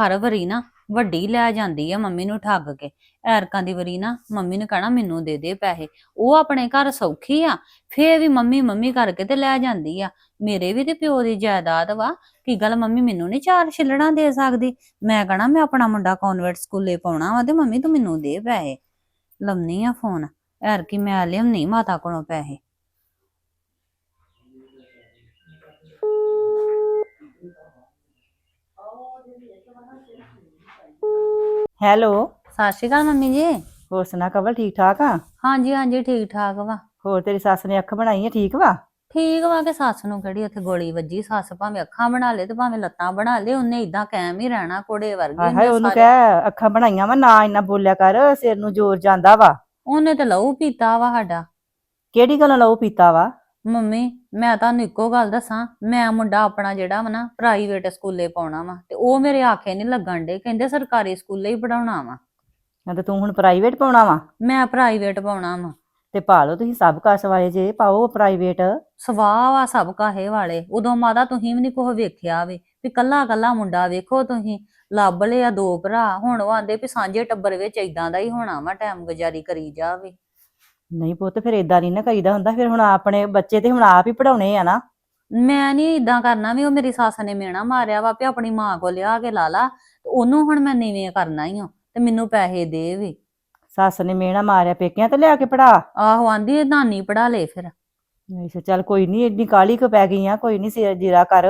ਹਰ ਵਾਰੀ ਨਾ ਵੱਡੀ ਲੈ ਜਾਂਦੀ ਆ ਮੰਮੀ ਨੂੰ ਠੱਗ ਕੇ। ਐਰਕਾਂ ਦੀ ਵਾਰੀ ਨਾ ਮੰਮੀ ਨੂੰ ਕਹਣਾ ਮੈਨੂੰ ਦੇ ਦੇ ਪੈਸੇ। ਉਹ ਆਪਣੇ ਘਰ ਸੌਖੀ ਆ, ਫੇਰ ਵੀ ਮੰਮੀ ਮੰਮੀ ਕਰਕੇ ਤੇ ਲੈ ਜਾਂਦੀ ਆ। ਮੇਰੇ ਵੀ ਤੇ ਪਿਓ ਦੀ ਜਾਇਦਾਦ ਵਾ। ਕੀ ਗੱਲ ਮੰਮੀ ਮੈਨੂੰ ਨਹੀਂ ਚਾਰ ਛਿੱਲੜਾਂ ਦੇ ਸਕਦੀ? ਮੈਂ ਕਹਣਾ ਮੈਂ ਆਪਣਾ ਮੁੰਡਾ ਕਨਵੈਂਟ ਸਕੂਲੇ ਪਾਉਣਾ ਵਾ ਤੇ ਮੰਮੀ ਤੂੰ ਮੈਨੂੰ ਦੇ ਪੈਸੇ। ਲੰਮੀ ਆ ਫੋਨ। ਐਰਕੀ ਮੈਂ ਲਿਆਉਣੀ ਮਾਤਾ ਕੋਲੋਂ ਪੈਸੇ। ਹੈਲੋ। ਸਤਿ ਸ਼੍ਰੀ ਅਕਾਲ ਮੰਮੀ ਜੀ। ਹੋਰ ਸੁਣਾ ਕਵਲ ਠੀਕ ਠਾਕ ਆ? ਹਾਂਜੀ ਹਾਂਜੀ ਠੀਕ ਠਾਕ ਵਾ। ਹੋਰ ਤੇਰੀ ਸੱਸ ਨੇ ਅੱਖ ਬਣਾਈ ਆ ਠੀਕ ਵਾ? ਠੀਕ ਵਾ ਕਿ ਸੱਸ ਨੂੰ ਕਿਹੜੀ ਉੱਥੇ ਗੋਲੀ ਵੱਜੀ? ਸੱਸ ਭਾਵੇਂ ਅੱਖਾਂ ਬਣਾ ਲੇ ਤੇ ਭਾਵੇਂ ਲੱਤਾਂ ਬਣਾ ਲੇ ਉਹਨੇ ਇਦਾਂ ਕਾਇਮ ਹੀ ਰਹਿਣਾ ਕੋੜੇ ਵਰਗੀ ਹਾਏ ਉਹਨੇ ਕਹਿ ਅੱਖਾਂ ਬਣਾਈਆਂ ਵਾ ਨਾ ਇੰਨਾ ਬੋਲਿਆ ਕਰ ਸਿਰ ਨੂੰ ਜ਼ੋਰ ਜਾਂਦਾ ਵਾ। ਉਹਨੇ ਤੇ ਲਹੂ ਪੀਤਾ ਵਾ ਸਾਡਾ। ਕਿਹੜੀ ਗੱਲੋਂ ਲਹੂ ਪੀਤਾ ਵਾ? ਮੰਮੀ ਮੈਂ ਤੁਹਾਨੂੰ ਇੱਕੋ ਗੱਲ ਦੱਸਾਂ ਮੈਂ ਮੁੰਡਾ ਆਪਣਾ ਜਿਹੜਾ ਵਾ ਨਾ ਪ੍ਰਾਈਵੇਟ ਸਕੂਲੇ ਪਾਉਣਾ ਵਾ ਤੇ ਉਹ ਮੇਰੇ ਆਖੇ ਨਹੀਂ ਲੱਗਣ ਡੇ ਕਹਿੰਦੇ ਸਰਕਾਰੀ ਸਕੂਲੇ ਹੀ ਪੜਾਉਣਾ ਵਾ। ਹਾਂ ਤੇ ਤੂੰ ਹੁਣ ਪ੍ਰਾਈਵੇਟ ਪਾਉਣਾ ਵਾ? ਮੈਂ ਪ੍ਰਾਈਵੇਟ ਪਾਉਣਾ ਵਾ। ਤੇ ਪਾ ਲਓ ਤੁਸੀਂ ਸਭ ਕਾਸ ਵਾਲੇ ਜੇ ਪਾਓ ਪ੍ਰਾਈਵੇਟ ਸਵਾਹ ਵਾ ਸਭ ਕਾਹੇ ਵਾਲੇ ਉਦੋਂ ਮਾਦਾ ਤੁਸੀਂ ਵੀ ਨਹੀਂ ਕੁਛ ਵੇਖਿਆ ਵੇ ਵੀ ਕੱਲਾ ਕੱਲਾ ਮੁੰਡਾ ਵੇਖੋ ਤੁਸੀਂ ਲੱਭ ਲਿਆ ਦੋ ਭਰਾ ਹੁਣ ਉਹ ਆਂਦੇ ਵੀ ਸਾਂਝੇ ਟੱਬਰ ਵਿੱਚ ਇਦਾਂ ਦਾ ਹੀ ਹੋਣਾ ਵਾ ਟਾਈਮ ਗੁਜ਼ਾਰੀ ਕਰੀ ਜਾਵੇ। ਨਹੀਂ ਪੁੱਤ ਫਿਰ ਇਦਾਂ ਨਹੀਂ ਨਾ ਕਰੀਦਾ ਹੁੰਦਾ ਫਿਰ ਹੁਣ ਆਪਣੇ ਬੱਚੇ ਤੇ ਹੁਣ ਆਪ ਹੀ ਪੜਾਉਣੇ ਆ ਨਾ। ਮੈਂ ਨਹੀਂ ਇਦਾਂ ਕਰਨਾ ਵੀ ਉਹ ਮੇਰੀ ਸੱਸ ਨੇ ਮੇਣਾ ਮਾਰਿਆ ਵਾ ਵੀ ਆਪਣੀ ਮਾਂ ਕੋਲ ਲਿਆ ਕੇ ਲਾ ਲਾ ਤੇ ਉਹਨੂੰ ਹੁਣ ਮੈਂ ਨੀਵੇਂ ਕਰਨਾ ਹੀ ਆ ਤੇ ਮੈਨੂੰ ਪੈਸੇ ਦੇ ਵੀ। ਸੱਸ ਨੇ ਮੇਣਾ ਮਾਰਿਆ ਪੇਕਿਆਂ ਤੇ ਲਿਆ ਕੇ ਪੜਾ ਆਹੋ ਆਂਦੀ ਇਹ ਨਾਨੀ ਪੜਾ ਲੇ ਫਿਰ। ਅੱਛਾ ਚੱਲ ਕੋਈ ਨਹੀਂ ਇੰਨੀ ਕਾਲੀ ਕੁ ਪੈ ਗਈ ਆ? ਕੋਈ ਨਹੀਂ ਸਿਰ ਜੀਰਾ ਕਰ।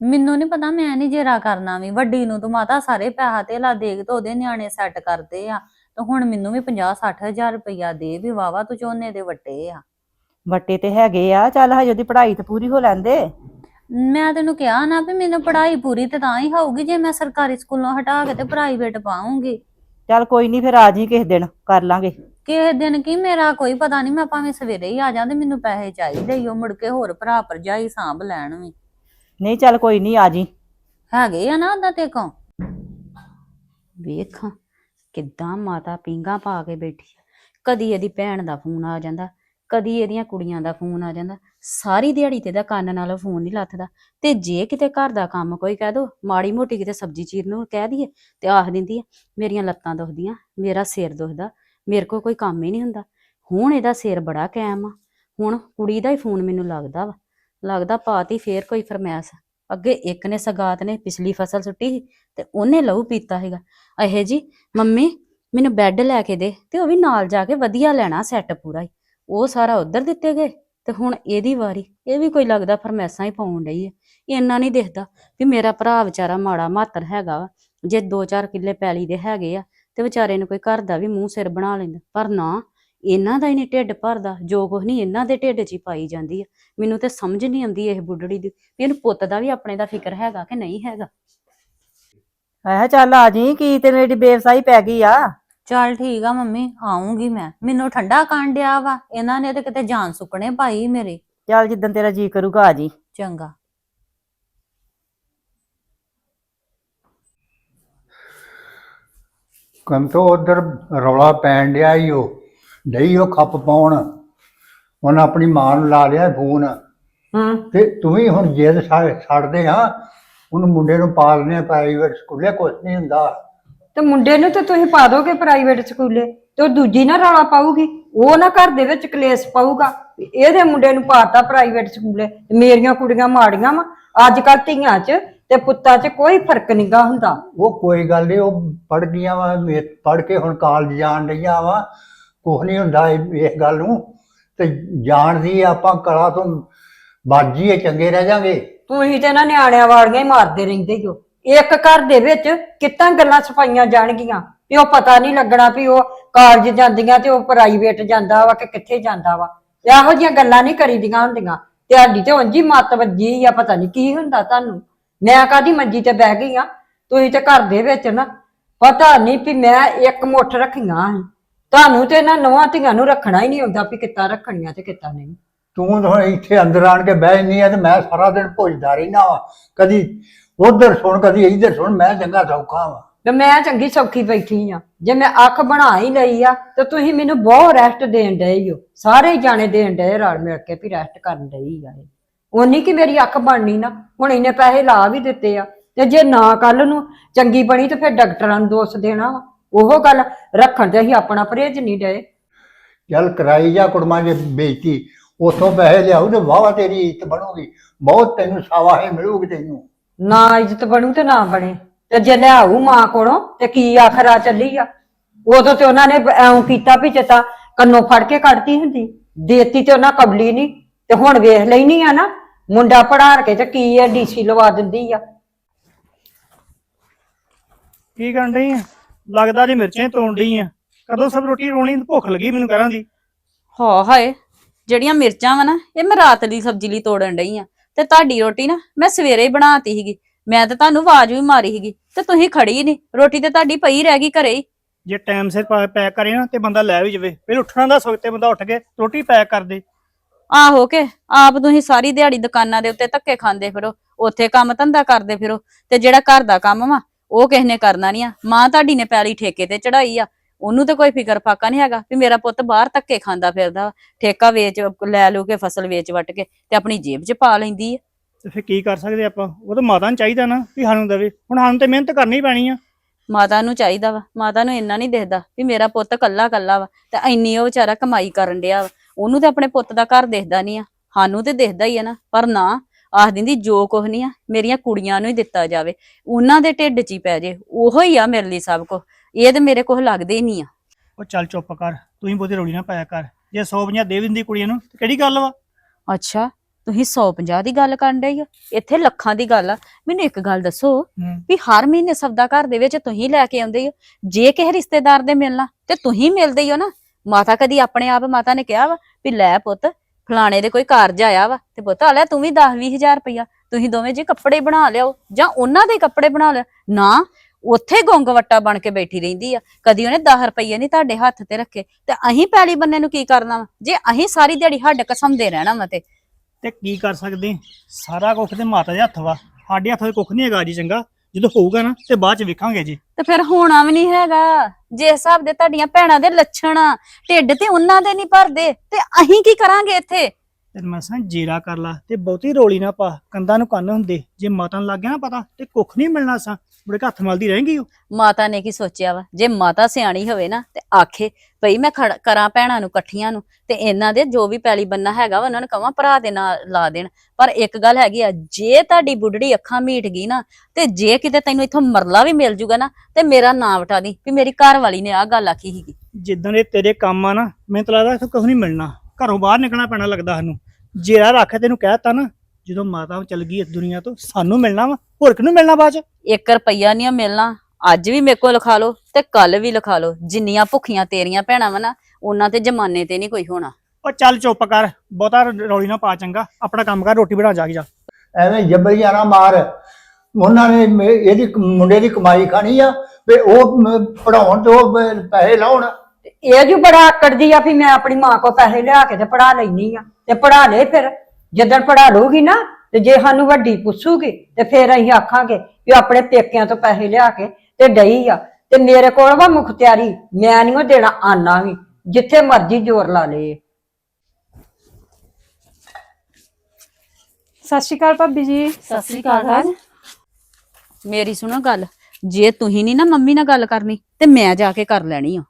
ਮੈਨੂੰ ਨਹੀਂ ਪਤਾ ਮੈਂ ਨਹੀਂ ਜੇਰਾ ਕਰਨਾ ਵੀ ਵੱਡੀ ਨੂੰ ਤੂੰ ਮਾਤਾ ਸਾਰੇ ਪੈਸਾ ਧੇਲਾ ਦੇ ਕੇ ਤੇ ਉਹਦੇ ਨਿਆਣੇ ਸੈੱਟ ਕਰਦੇ ਆ। ਤੇ ਹੁਣ ਮੈਨੂੰ ਵੀ 50 60000 ਰੁਪਇਆ ਦੇ ਵੀ ਵਾਵਾ ਤੂੰ ਝੋਨੇ ਦੇ ਵੱਟੇ ਆ। ਵੱਟੇ ਤੇ ਹੈਗੇ ਆ ਚੱਲ ਹਜੇ ਉਹਦੀ ਪੜ੍ਹਾਈ ਤੇ ਪੂਰੀ ਹੋ ਲੈਂਦੇ। ਮੈਂ ਤੈਨੂੰ ਕਿਹਾ ਨਾ ਵੀ ਮੈਨੂੰ ਪੜ੍ਹਾਈ ਪੂਰੀ ਤੇ ਤਾਂ ਹੀ ਹੋਊਗੀ ਜੇ ਮੈਂ ਸਰਕਾਰੀ ਸਕੂਲੋਂ ਹਟਾ ਕੇ ਤੇ ਪ੍ਰਾਈਵੇਟ ਪਾਉਂਗੀ ਚੱਲ ਕੋਈ ਨਹੀਂ ਫਿਰ ਆ ਜੀ ਕਿਸੇ ਦਿਨ ਕਰ ਲਾਂਗੇ। ਕਿਸੇ ਦਿਨ ਕੀ ਮੇਰਾ ਕੋਈ ਪਤਾ ਨਹੀਂ ਮੈਂ ਭਾਵੇਂ ਸਵੇਰੇ ਹੀ ਆ ਜਾਂਦੇ ਮੈਨੂੰ ਪੈਸੇ ਚਾਹੀਦੇ ਈ ਮੁੜ ਕੇ ਹੋਰ ਭਰਾ ਭਰਜਾਈ ਸਾਂਭ ਲੈਣ ਵੀ। ਨਹੀਂ ਚੱਲ ਕੋਈ ਨਹੀਂ ਆ ਜੀ ਹੈਗੇ ਆ ਨਾ ਉਹਦਾ ਤੇ ਕੋ ਵੇਖ ਕਿੱਦਾਂ ਮਾਤਾ ਪਿੰਗਾ ਪਾ ਕੇ ਬੈਠੀ ਆ। ਕਦੀ ਇਹਦੀ ਭੈਣ ਦਾ ਫੋਨ ਆ ਜਾਂਦਾ, ਕਦੀ ਇਹਦੀਆਂ ਕੁੜੀਆਂ ਦਾ ਫੋਨ ਆ ਜਾਂਦਾ। ਸਾਰੀ ਦਿਹਾੜੀ ਤੇ ਦਾ ਕੰਨ ਨਾਲ ਫੋਨ ਨਹੀਂ ਲੱਥਦਾ। ਤੇ ਜੇ ਕਿਤੇ ਘਰ ਦਾ ਕੰਮ ਕੋਈ ਕਹਿ ਦੋ, ਮਾੜੀ ਮੋਟੀ ਕਿਤੇ ਸਬਜ਼ੀ ਚੀਰਨ ਨੂੰ ਕਹਿ ਦਈਏ ਤੇ ਆਖ ਦਿੰਦੀ ਆ, ਮੇਰੀਆਂ ਲੱਤਾਂ ਦੁਖਦੀਆਂ, ਮੇਰਾ ਸਿਰ ਦੁਖਦਾ, ਮੇਰੇ ਕੋਲ ਕੋਈ ਕੰਮ ਹੀ ਨਹੀਂ ਹੁੰਦਾ। ਹੁਣ ਇਹਦਾ ਸਿਰ ਬੜਾ ਕਾਇਮ ਆ। ਹੁਣ ਕੁੜੀ ਦਾ ਹੀ ਫੋਨ ਮੈਨੂੰ ਲੱਗਦਾ ਵਾ। ਲੱਗਦਾ ਪਾਤੀ ਫੇਰ ਕੋਈ ਫਰਮੈਸ ਅੱਗੇ ਇੱਕ ਨੇ ਸਗਾਤ ਨੇ ਪਿਛਲੀ ਫਸਲ ਸੁੱਟੀ ਸੀ ਤੇ ਉਹਨੇ ਲਹੂ ਪੀਤਾ ਹੈਗਾ ਇਹ ਜੀ, ਮੰਮੀ, ਮੈਨੂੰ ਬੈੱਡ ਲੈ ਕੇ ਦੇ ਤੇ ਉਹ ਵੀ ਨਾਲ ਜਾ ਕੇ ਵਧੀਆ ਲੈਣਾ ਸੈੱਟ ਪੂਰਾ ਹੀ। ਉਹ ਸਾਰਾ ਉਧਰ ਦਿੱਤੇ ਗਏ ਤੇ ਹੁਣ ਇਹਦੀ ਵਾਰੀ, ਇਹ ਵੀ ਕੋਈ ਲੱਗਦਾ ਫਰਮੈਸਾਂ ਹੀ ਪਾਉਣ ਡਈ ਹੈ ਇੰਨਾ ਨਹੀਂ ਦਿਖਦਾ ਵੀ ਮੇਰਾ ਭਰਾ ਵਿਚਾਰਾ ਮਾੜਾ ਮਾਤਰ ਹੈਗਾ ਵਾ, ਜੇ 2-4 ਕਿੱਲੇ ਪੈਲੀ ਦੇ ਹੈਗੇ ਆ ਤੇ ਵਿਚਾਰੇ ਨੂੰ ਕੋਈ ਘਰ ਦਾ ਵੀ ਮੂੰਹ ਸਿਰ ਬਣਾ ਲੈਂਦਾ। ਪਰ ਨਾ ਇਹਨਾਂ ਦਾ ਹੀ ਨਹੀਂ ਢਿੱਡ ਭਰਦਾ ਜੋ ਕੁਝ ਨਹੀਂ ਇਹਨਾਂ ਦੇ ਢਿੱਡ 'ਚ ਹੀ ਪਾਈ ਜਾਂਦੀ ਆ। ਮੈਨੂੰ ਤੇ ਸਮਝ ਨਹੀਂ ਆਉਂਦੀ ਇਹ ਬੁੱਢੜੀ ਦੀ ਵੀ ਇਹਨੂੰ ਪੁੱਤ ਦਾ ਵੀ ਆਪਣੇ ਦਾ ਫਿਕਰ ਹੈਗਾ ਕਿ ਨਹੀਂ ਹੈਗਾ। ਆਹ ਚੱਲ ਆ ਜੀ ਕੀ ਤੇਰੇ ਏਡੀ ਬੇਵਸਾਈ ਪੈ ਗਈ ਆ? ਚੱਲ ਠੀਕ ਆ ਮੰਮੀ ਆਉਂਗੀ ਮੈਂ। ਮੈਨੂੰ ਠੰਡਾ ਕਾਂਡ ਡਿਆ ਵਾ ਇਹਨਾਂ ਨੇ ਤੇ ਕਿਤੇ ਜਾਨ ਸੁੱਕਣੇ ਪਾਈ ਮੇਰੇ। ਚੱਲ ਜਿੱਦਣ ਤੇਰਾ ਜੀ ਕਰੂਗਾ ਆ ਜੀ ਚੰਗਾ। ਕੰਤੋ ਉਧਰ ਰੌਲਾ ਪੈਣ ਡਿਆ ਈ ਉਹ ਡਈ ਉਹ ਖੱਪ ਪਾਉਣ। ਉਹਨੇ ਆਪਣੀ ਮਾਂ ਨੂੰ ਲਾ ਲਿਆ ਫੋਨ। ਹਾਂ। ਤੇ ਤੂੰ ਵੀ ਹੁਣ ਜਿੱਦ ਛੱਡ ਛੱਡਦੇ ਆ। ਉਹਨੂੰ ਮੁੰਡੇ ਨੂੰ ਪਾਲਨੇ ਪ੍ਰਾਈਵੇਟ ਸਕੂਲੇ ਕੁਛ ਨਹੀਂ ਹੁੰਦਾ। ਤੇ ਮੁੰਡੇ ਨੂੰ ਤੇ ਤੁਸੀਂ ਪਾ ਦੋਗੇ ਪ੍ਰਾਈਵੇਟ ਸਕੂਲੇ ਤੇ ਉਹ ਦੂਜੀ ਨਾ ਰੌਲਾ ਪਾਊਗੀ। ਉਹ ਨਾ ਘਰ ਦੇ ਵਿੱਚ ਕਲੇਸ਼ ਪਾਊਗਾ। ਵੀ ਇਹਦੇ ਮੁੰਡੇ ਨੂੰ ਪਾਤਾ ਪ੍ਰਾਈਵੇਟ ਸਕੂਲੇ ਤੇ ਮੇਰੀਆਂ ਕੁੜੀਆਂ ਮਾੜੀਆਂ ਵਾ। ਅੱਜ ਕੱਲ ਧੀਆਂ 'ਚ ਤੇ ਪੁੱਤਾਂ 'ਚ ਕੋਈ ਫ਼ਰਕ ਨਹੀਂਗਾ ਹੁੰਦਾ। ਉਹ ਕੋਈ ਗੱਲ ਨਹੀਂ ਉਹ ਪੜ ਗਈਆਂ ਵਾ। ਪੜ ਕੇ ਹੁਣ ਕਾਲਜ ਜਾਣ ਡਈਆਂ ਵਾ। ਕੁਛ ਨਹੀਂ ਹੁੰਦਾ ਇਹ- ਇਸ ਗੱਲ ਨੂੰ। ਤੇ ਜਾਣਦੀ ਆਪਾਂ ਕਲਾ ਤੋਂ, ਬਾਜੀ ਚੰਗੇ ਰਹਿ ਜਾਾਂਗੇ। ਤੁਸੀਂ ਤੇ ਨਾ ਨਿਆਣਿਆਂ ਵਾਲੀਆਂ ਹੀ ਮਾਰਦੇ ਰਹਿੰਦੇ ਹੋ ਇੱਕ ਘਰ ਦੇ ਵਿੱਚ ਕਿੱਦਾਂ ਗੱਲਾਂ ਸਫਾਈਆਂ ਜਾਣਗੀਆਂ? ਵੀ ਉਹ ਪਤਾ ਨਹੀਂ ਲੱਗਣਾ ਵੀ ਉਹ ਕਾਲਜ ਜਾਂਦੀਆਂ ਤੇ ਉਹ ਪ੍ਰਾਈਵੇਟ ਜਾਂਦਾ ਵਾ ਕਿ ਕਿੱਥੇ ਜਾਂਦਾ ਵਾ। ਇਹੋ ਜਿਹੀਆਂ ਗੱਲਾਂ ਨਹੀਂ ਕਰੀਦੀਆਂ ਹੁੰਦੀਆਂ। ਤੁਹਾਡੀ ਤੇ ਉਂਝ ਹੀ ਮੱਤ ਵੱਜੀ ਆ, ਪਤਾ ਨਹੀਂ ਕੀ ਹੁੰਦਾ ਤੁਹਾਨੂੰ। ਮੈਂ ਕਾਦੀ ਮੰਜੀ ਤੇ ਬਹਿ ਗਈ ਆ? ਤੁਸੀਂ ਤੇ ਘਰ ਦੇ ਵਿੱਚ ਨਾ, ਪਤਾ ਨਹੀਂ ਵੀ ਮੈਂ ਇੱਕ ਮੁੱਠ ਰੱਖੀਆਂ ਸੀ। ਤੁਹਾਨੂੰ ਤੇ ਨਾ ਨਵਾਂ ਧੀਆਂ ਨੂੰ ਰੱਖਣਾ ਹੀ ਨਹੀਂ ਹੁੰਦਾ ਵੀ ਕਿੱਦਾਂ ਰੱਖਣੀਆਂ ਤੇ ਕਿੱਦਾਂ ਨਹੀਂ। ਤੂੰ ਹੁਣ ਇੱਥੇ ਅੰਦਰ ਆਣ ਕੇ ਬਹਿ ਨਹੀਂ ਆ ਤੇ ਮੈਂ ਸਾਰਾ ਦਿਨ ਭੁੱਜਦਾ ਰਹਿਣਾ ਵਾ। ਕਦੀ ਉਧਰ ਸੁਣ ਕਦੀ ਇੱਧਰ ਸੁਣ ਮੈਂ ਚੰਗਾ ਸੌਖਾ ਵਾ। ਤੇ ਮੈਂ ਚੰਗੀ ਸੌਖੀ ਬੈਠੀ ਆ। ਜੇ ਮੈਂ ਅੱਖ ਬਣਾ ਹੀ ਲਈ ਆ ਤੇ ਤੁਸੀਂ ਮੈਨੂੰ ਬਹੁਤ ਰੈਸਟ ਦੇਣ ਡਏ ਹੋ ਸਾਰੇ ਜਾਣੇ ਦੇਣ ਡਏ ਰਲ ਮਿਲ ਕੇ ਵੀ ਰੈਸਟ ਕਰਨ ਡਈ ਆ ਇਹ। ਉਨੀ ਕਿ ਮੇਰੀ ਅੱਖ ਬਣਨੀ ਨਾ ਹੁਣ ਇਹਨੇ ਪੈਸੇ ਲਾ ਵੀ ਦਿੱਤੇ ਆ। ਤੇ ਜੇ ਨਾ ਕੱਲ ਨੂੰ ਚੰਗੀ ਬਣੀ ਤੇ ਫਿਰ ਡਾਕਟਰਾਂ ਨੂੰ ਦੋਸ਼ ਦੇਣਾ ਵਾ। ਉਹ ਗੱਲ ਰੱਖਣ ਤੇ ਅਸੀਂ ਆਪਣਾ ਪਰਹੇਜ ਨਹੀਂ ਡਏ। ਚੱਲ ਕਰਾਈ ਜਾ ਕੁੜਮਾ ਜੇ ਬੇਇੱਜ਼ਤੀ ਉਥੋਂ ਪੈਸੇ ਲਿਆਉ ਤੇ ਵਾਵਾ ਤੇਰੀ ਇੱਜ਼ਤ ਬਣੂਗੀ। ਬਹੁਤ ਤੈਨੂੰ ਸਾਵਾਹੇ ਮਿਲੂਗੀ ਤੈਨੂੰ। ਨਾ ਇੱਜ਼ਤ ਬਣੂ ਤੇ ਨਾ ਬਣੇ। ਤੇ ਜੇ ਲਿਆਊ ਮਾਂ ਕੋਲੋਂ ਤੇ ਕੀ ਆਖਰਾ ਚੱਲੀ ਆ? ਉਦੋਂ ਤੇ ਉਹਨਾਂ ਨੇ ਐਉਂ ਕੀਤਾ ਵੀ ਜੇ ਤਾਂ ਕੰਨੋਂ ਫੜ ਕੇ ਕੱਢਤੀ ਹੁੰਦੀ। ਦੇਤੀ ਤੇ ਉਹਨਾਂ ਕਬਲੀ ਨਹੀਂ। ਤੇ ਹੁਣ ਵੇਖ ਲੈਣੀ ਆ ਨਾ ਮੁੰਡਾ ਪੜ੍ਹਾ ਕੇ ਤੇ ਕੀ ਆ ਡੀਸੀ ਲਵਾ ਦਿੰਦੀ ਆ। ਕੀ ਕਰਨ ਡਈ ਆ? ਲੱਗਦਾ ਜੇ ਮਿਰਚਾਂ ਹੀ ਤੋੜ ਡਈ ਆ। ਕਦੋਂ ਸਭ ਰੋਟੀ ਰੋਣੀ ਭੁੱਖ ਲੱਗੀ ਮੈਨੂੰ ਕਰਾਂ ਦੀ। ਹਾਂ ਹਾਏ ਜਿਹੜੀਆਂ ਮਿਰਚਾਂ ਵਾ ਨਾ ਇਹ ਮੈਂ ਰਾਤ ਦੀ ਸਬਜ਼ੀ ਲਈ ਤੋੜਨ ਡਈ ਆ। ਤੇ ਤੁਹਾਡੀ ਰੋਟੀ ਨਾ ਮੈਂ ਸਵੇਰੇ ਹੀ ਬਣਾਤੀ ਸੀਗੀ। ਮੈਂ ਤਾਂ ਤੁਹਾਨੂੰ ਆਵਾਜ਼ ਵੀ ਮਾਰੀ ਸੀਗੀ ਤੇ ਤੁਸੀਂ ਖੜੀ ਨਹੀਂ। ਰੋਟੀ ਤੇ ਤੁਹਾਡੀ ਪਈ ਰਹਿ ਗਈ ਘਰੇ ਹੀ। ਜੇ ਟਾਈਮ ਸਿਰ ਪੈਕ ਕਰੇ ਨਾ ਤੇ ਬੰਦਾ ਲੈ ਵੀ ਜਾਵੇ। ਪਹਿਲਾਂ ਉੱਠਣਾ ਦਾ ਸਵਖਤੇ ਬੰਦਾ ਉੱਠ ਕੇ ਰੋਟੀ ਪੈਕ ਕਰ ਦੇ। ਆਹੋ ਕੇ ਆਪ ਤੁਸੀਂ ਸਾਰੀ ਦਿਹਾੜੀ ਦੁਕਾਨਾਂ ਦੇ ਉੱਤੇ ਧੱਕੇ ਖਾਂਦੇ ਫਿਰੋ ਉੱਥੇ ਕੰਮ ਧੰਦਾ ਕਰਦੇ ਫਿਰੋ ਤੇ ਜਿਹੜਾ ਘਰ ਦਾ ਕੰਮ ਵਾ ਉਹ ਕਿਸ ਨੇ ਕਰਨਾ ਨਹੀਂ ਆ। ਮਾਂ ਤੁਹਾਡੀ ਨੇ ਪੈਲੀ ਠੇਕੇ ਤੇ ਚੜਾਈ ਆ। ਉਹਨੂੰ ਤਾਂ ਕੋਈ ਫਿਕਰ ਫਾਕਾ ਨਹੀਂ ਹੈਗਾ ਵੀ ਮੇਰਾ ਪੁੱਤ ਬਾਹਰ ਧੱਕੇ ਖਾਂਦਾ ਫਿਰਦਾ। ਠੇਕਾ ਵੇਚ ਲੈ ਲੂ ਕੇ ਫਸਲ ਵੇਚ ਵਟ ਕੇ ਤੇ ਆਪਣੀ ਜੇਬ 'ਚ ਪਾ ਲੈਂਦੀ ਆ। ਤੇ ਫਿਰ ਕੀ ਕਰ ਸਕਦੇ ਆਪਾਂ? ਉਹ ਤਾਂ ਮਾਤਾ ਨੂੰ ਚਾਹੀਦਾ ਨਾ ਵੀ ਸਾਨੂੰ ਦੇਵੇ। ਹੁਣ ਸਾਨੂੰ ਤੇ ਮਿਹਨਤ ਕਰਨੀ ਪੈਣੀ ਆ। ਮਾਤਾ ਨੂੰ ਚਾਹੀਦਾ ਵਾ। ਮਾਤਾ ਨੂੰ ਇੰਨਾ ਨਹੀਂ ਦਿਖਦਾ ਵੀ ਮੇਰਾ ਪੁੱਤ ਕੱਲਾ ਕੱਲਾ ਵਾ ਤੇ ਇੰਨੀ ਉਹ ਵਿਚਾਰਾ ਕਮਾਈ ਕਰਨ ਡਿਆ ਵਾ। ਉਹਨੂੰ ਤੇ ਆਪਣੇ ਪੁੱਤ ਦਾ ਘਰ ਦਿਖਦਾ ਨਹੀਂ ਆ। ਸਾਨੂੰ ਤੇ ਦਿਖਦਾ ਹੀ ਆ ਨਾ ਪਰ ਨਾ ਆਖ ਦਿੰਦੀ ਜੋ ਕੁਛ ਨਹੀਂ ਆ ਮੇਰੀਆਂ ਕੁੜੀਆਂ ਨੂੰ ਹੀ ਦਿੱਤਾ ਜਾਵੇ। ਉਹਨਾਂ ਦੇ ਢਿੱਡ 'ਚ ਹੀ ਪੈ ਜੇ ਉਹੋ ਹੀ ਆ ਮੇਰੇ ਲਈ ਸਭ ਕੁਝ ਇਹ ਤੇ ਮੇਰੇ ਕੋਲ ਲੱਗਦੇ ਹੀ ਨਹੀਂ ਆ। ਉਹ ਚੱਲ ਚੁੱਪ ਕਰ ਤੂੰ ਹੀ ਬਹੁਤੀ ਰੋਲੀ ਨਾ ਪਾਇਆ ਕਰ। ਜੇ 150 ਦੇ ਦਿੰਦੀ ਕੁੜੀਆਂ ਨੂੰ ਤੇ ਕਿਹੜੀ ਗੱਲ ਵਾ? ਅੱਛਾ ਤੁਸੀਂ 150 ਦੀ ਗੱਲ ਕਰਨ ਡਏ ਹੋ ਇੱਥੇ ਲੱਖਾਂ ਦੀ ਗੱਲ ਆ। ਮੈਨੂੰ ਇੱਕ ਗੱਲ ਦੱਸੋ ਵੀ ਹਰ ਮਹੀਨੇ ਸਬਦਾ ਘਰ ਦੇ ਵਿੱਚ ਤੁਸੀਂ ਲੈ ਕੇ ਆਉਂਦੇ ਹੋ ਜੇ ਕਿਸੇ ਰਿਸ਼ਤੇਦਾਰ ਦੇ ਮਿਲਣਾ ਤੇ ਤੁਸੀਂ ਮਿਲਦੇ ਹੀ ਹੋ ਨਾ। ਮਾਤਾ ਕਦੀ ਆਪਣੇ ਆਪ ਮਾਤਾ ਨੇ ਕਿਹਾ ਵਾ ਵੀ ਲੈ ਪੁੱਤ ਫਲਾਣੇ ਦੇ ਕੋਈ ਕਾਰਜ ਆਇਆ ਵਾ ਤੇ ਪੁੱਤ ਆ ਲੈ ਤੂੰ ਵੀ 10 20000 ਰੁਪਇਆ ਤੁਸੀਂ ਦੋਵੇਂ ਜੀ ਕੱਪੜੇ ਬਣਾ ਲਿਆਓ, ਜਾਂ ਉਹਨਾਂ ਦੇ ਕੱਪੜੇ ਬਣਾ ਲਿਆ। ਨਾ, ਉੱਥੇ ਗੁੰਗ ਵੱਟਾ ਬਣ ਕੇ ਬੈਠੀ ਰਹਿੰਦੀ ਆ, ਕਦੀ ਉਹਨੇ 10 ਰੁਪਏ ਨਹੀਂ ਤੁਹਾਡੇ ਹੱਥ ਤੇ ਰੱਖੇ। ਤੇ ਅਹੀਂ ਪੈਲੀ ਬੰਨੇ ਨੂੰ ਕੀ ਕਰਨਾ ਵਾ? ਜੇ ਅਹੀਂ ਸਾਰੀ ਦਿਹਾੜੀ ਹੱਡ ਕਸਮਦੇ ਰਹਿਣਾ ਵਾ ਤੇ। ਤੇ ਕੀ ਕਰ ਸਕਦੇ? ਸਾਰਾ ਕੁੱਖ ਤੇ ਮਾਤਾ ਦੇ ਹੱਥ ਵਾ। ਸਾਡੇ ਹੱਥ 'ਚ ਕੁੱਖ ਨਹੀਂ ਹੈਗਾ ਜੀ ਚੰਗਾ। ਜਦੋਂ ਹੋਊਗਾ ਨਾ ਤੇ ਬਾਅਦ ਚ ਵੇਖਾਂਗੇ ਜੀ। ਤੇ ਫਿਰ ਹੋਣਾ ਵੀ ਨਹੀਂ ਹੈਗਾ। ਜੇ ਹਿਸਾਬ ਦੇ ਤੁਹਾਡੀਆਂ ਭੈਣਾਂ ਦੇ ਲੱਛਣ ਆ ਢਿੱਡ ਤੇ ਉਹਨਾਂ ਦੇ ਨਹੀਂ ਭਰਦੇ ਤੇ ਅਹੀਂ ਕੀ ਕਰਾਂਗੇ ਇੱਥੇ? ਤੇ ਮੈਂ ਸਾਂ ਜੀਰਾ ਕਰ ਲਾ ਤੇ ਬਹੁਤੀ ਰੋਲੀ ਨਾ ਪਾ ਕੰਦਾਂ ਨੂੰ ਕੰਨ ਹੁੰਦੇ। ਜੇ ਮਾਤਾ ਨੂੰ ਲੱਗ ਗਿਆ ਨਾ ਪਤਾ ਤੇ ਕੁੱਖ ਨਹੀਂ ਮਿਲਣਾ ਸਾਂ। ਬੜੇ ਹੱਥ ਮਲਦੀ ਰਹੇਗੀ ਉਹ? ਮਾਤਾ ਨੇ ਕੀ ਸੋਚਿਆ ਵਾ? ਜੇ ਮਾਤਾ ਸਿਆਣੀ ਹੋਵੇ ਨਾ ਤੇ ਆਖੇ ਭਈ ਮੈਂ ਖੜ- ਕਰਾਂ ਭੈਣਾਂ ਨੂੰ ਇਕੱਠੀਆਂ ਨੂੰ ਤੇ ਇਹਨਾਂ ਦੇ ਜੋ ਵੀ ਪੈਲੀ ਬੰਨਾ ਹੈਗਾ ਵਾ ਉਹਨਾਂ ਨੂੰ ਕਵਾਂ ਭਰਾ ਦੇ ਨਾਲ ਲਾ ਦੇਣ। ਪਰ ਇੱਕ ਗੱਲ ਹੈਗੀ ਆ ਜੇ ਤੁਹਾਡੀ ਬੁੱਢੜੀ ਅੱਖਾਂ ਮੀਟ ਗਈ ਨਾ ਤੇ ਜੇ ਕਿਤੇ ਤੈਨੂੰ ਇੱਥੋਂ ਮਰਲਾ ਵੀ ਮਿਲ ਜੂਗਾ ਨਾ ਤੇ ਮੇਰਾ ਨਾਂ ਵਟਾ ਦੀ ਵੀ ਮੇਰੀ ਘਰ ਵਾਲੀ ਨੇ ਆਹ ਗੱਲ ਆਖੀ ਸੀਗੀ। ਜਿੱਦਾਂ ਦੇ ਤੇਰੇ ਕੰਮ ਆ ਨਾ ਮੈਨੂੰ ਤਾਂ ਲੱਗਦਾ ਇੱਥੋਂ ਕੁਝ ਨਹੀਂ ਮਿਲਣਾ। ਘਰੋਂ ਬਾਹਰ ਨਿਕਲਣਾ ਪੈਣਾ ਲੱਗਦਾ ਸਾਨੂੰ। ਜੀਰਾ ਰੱਖ ਤੈਨੂੰ ਕਹਿਤਾ ਨਾ ਜਦੋਂ ਮਾਤਾ ਚਲ ਗਈ ਇਸ ਦੁਨੀਆ ਤੋਂ ਸਾਨੂੰ ਮਿਲਣਾ ਵਾ। ਹੋਰ ਕਿਹਨੂੰ ਮਿਲਣਾ ਬਾਅਦ ਚ? 1 ਰੁਪਈਆ ਨਹੀਂ ਮਿਲਣਾ। ਅੱਜ ਵੀ ਮੇਰੇ ਕੋਲ ਲਿਖਾ ਲਓ ਤੇ ਕੱਲ ਵੀ ਲਿਖਾ ਲਓ। ਜਿੰਨੀਆਂ ਭੁੱਖੀਆਂ ਤੇਰੀਆਂ ਭੈਣਾਂ ਵਾ ਨਾ ਉਹਨਾਂ ਤੇ ਜਮਾਨੇ ਤੇ ਨਹੀਂ ਕੋਈ ਹੋਣਾ। ਉਹ ਚੱਲ ਚੁੱਪ ਕਰ ਬਹੁਤਾ ਰੌਲੀ ਨਾ ਪਾ ਚੰਗਾ। ਆਪਣਾ ਕੰਮ ਕਰ ਰੋਟੀ ਬਣਾ ਜਾ ਕੇ ਜਾ। ਐਵੇਂ ਜੱਬਰੀਆਂ ਨਾ ਮਾਰ। ਉਹਨਾਂ ਨੇ ਮੇ- ਇਹਦੀ ਕ- ਮੁੰਡੇ ਦੀ ਕਮਾਈ ਖਾਣੀ ਆ ਵੀ ਉਹ ਪੜਾਉਣ ਤੋਂ ਪ- ਪੈਸੇ ਲਾਉਣ। ਤੇ ਇਹ ਜੋ ਬੜਾ ਆਕੜਦੀ ਆ ਵੀ ਮੈਂ ਆਪਣੀ ਮਾਂ ਕੋ ਪੈਸੇ ਲਿਆ ਕੇ ਤੇ ਪੜਾ ਲੈਣੀ ਆ? ਤੇ ਪੜਾ ਲੈ ਫਿਰ। ਜਦੋਂ ਪੜਾ ਲਊਗੀ ਨਾ ਤੇ ਜੇ ਸਾਨੂੰ ਵੱਡੀ ਪੁੱਛੂਗੀ ਤੇ ਫਿਰ ਅਸੀਂ ਆਖਾਂਗੇ ਵੀ ਆਪਣੇ ਪੇਕਿਆਂ ਤੋਂ ਪੈਸੇ ਲਿਆ ਕੇ ਤੇ ਡਈ ਆ। ਤੇ ਮੇਰੇ ਕੋਲ ਵਾ ਮੁਖਤਿਆਰੀ ਮੈਂ ਨਹੀਂ ਉਹ ਦੇਣਾ ਆਨਾ ਵੀ ਜਿੱਥੇ ਮਰਜ਼ੀ ਜ਼ੋਰ ਲਾ ਲੇ ਸਤਿ ਸ਼੍ਰੀ ਅਕਾਲ ਭਾਬੀ ਜੀ। ਸਤਿ ਸ੍ਰੀ ਅਕਾਲ ਮੇਰੀ ਸੁਣੋ ਗੱਲ ਜੇ ਤੁਸੀਂ ਨਹੀਂ ਨਾ ਮੰਮੀ ਨਾਲ ਗੱਲ ਕਰਨੀ ਤੇ ਮੈਂ ਜਾ ਕੇ ਕਰ ਲੈਣੀ ਆ।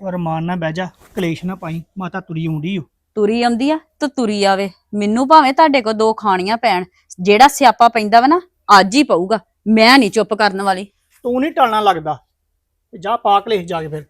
ਔਰ ਮਾਨ ਨਾ ਬਹਿ ਜਾ ਕਲੇਸ਼ ਨਾ ਪਾਈ ਮਾਤਾ ਤੁਰੀ ਆਉਂਦੀ ਓ। ਤੁਰੀ ਆਉਂਦੀ ਆ ਤੇ ਤੁਰੀ ਆਵੇ। ਮੈਨੂੰ ਭਾਵੇਂ ਤੁਹਾਡੇ ਕੋ ਦੋ ਖਾਣੀਆਂ ਪੈਣ, ਜਿਹੜਾ ਸਿਆਪਾ ਪੈਂਦਾ ਵਾ ਨਾ, ਅੱਜ ਹੀ ਪਊਗਾ। ਮੈਂ ਨਹੀਂ ਚੁੱਪ ਕਰਨ ਵਾਲੀ। ਤੂੰ ਨਹੀਂ ਟਲਣਾ ਲੱਗਦਾ। ਜਾ ਪਾ ਕਲੇਸ਼ ਜਾ ਕੇ ਫਿਰ।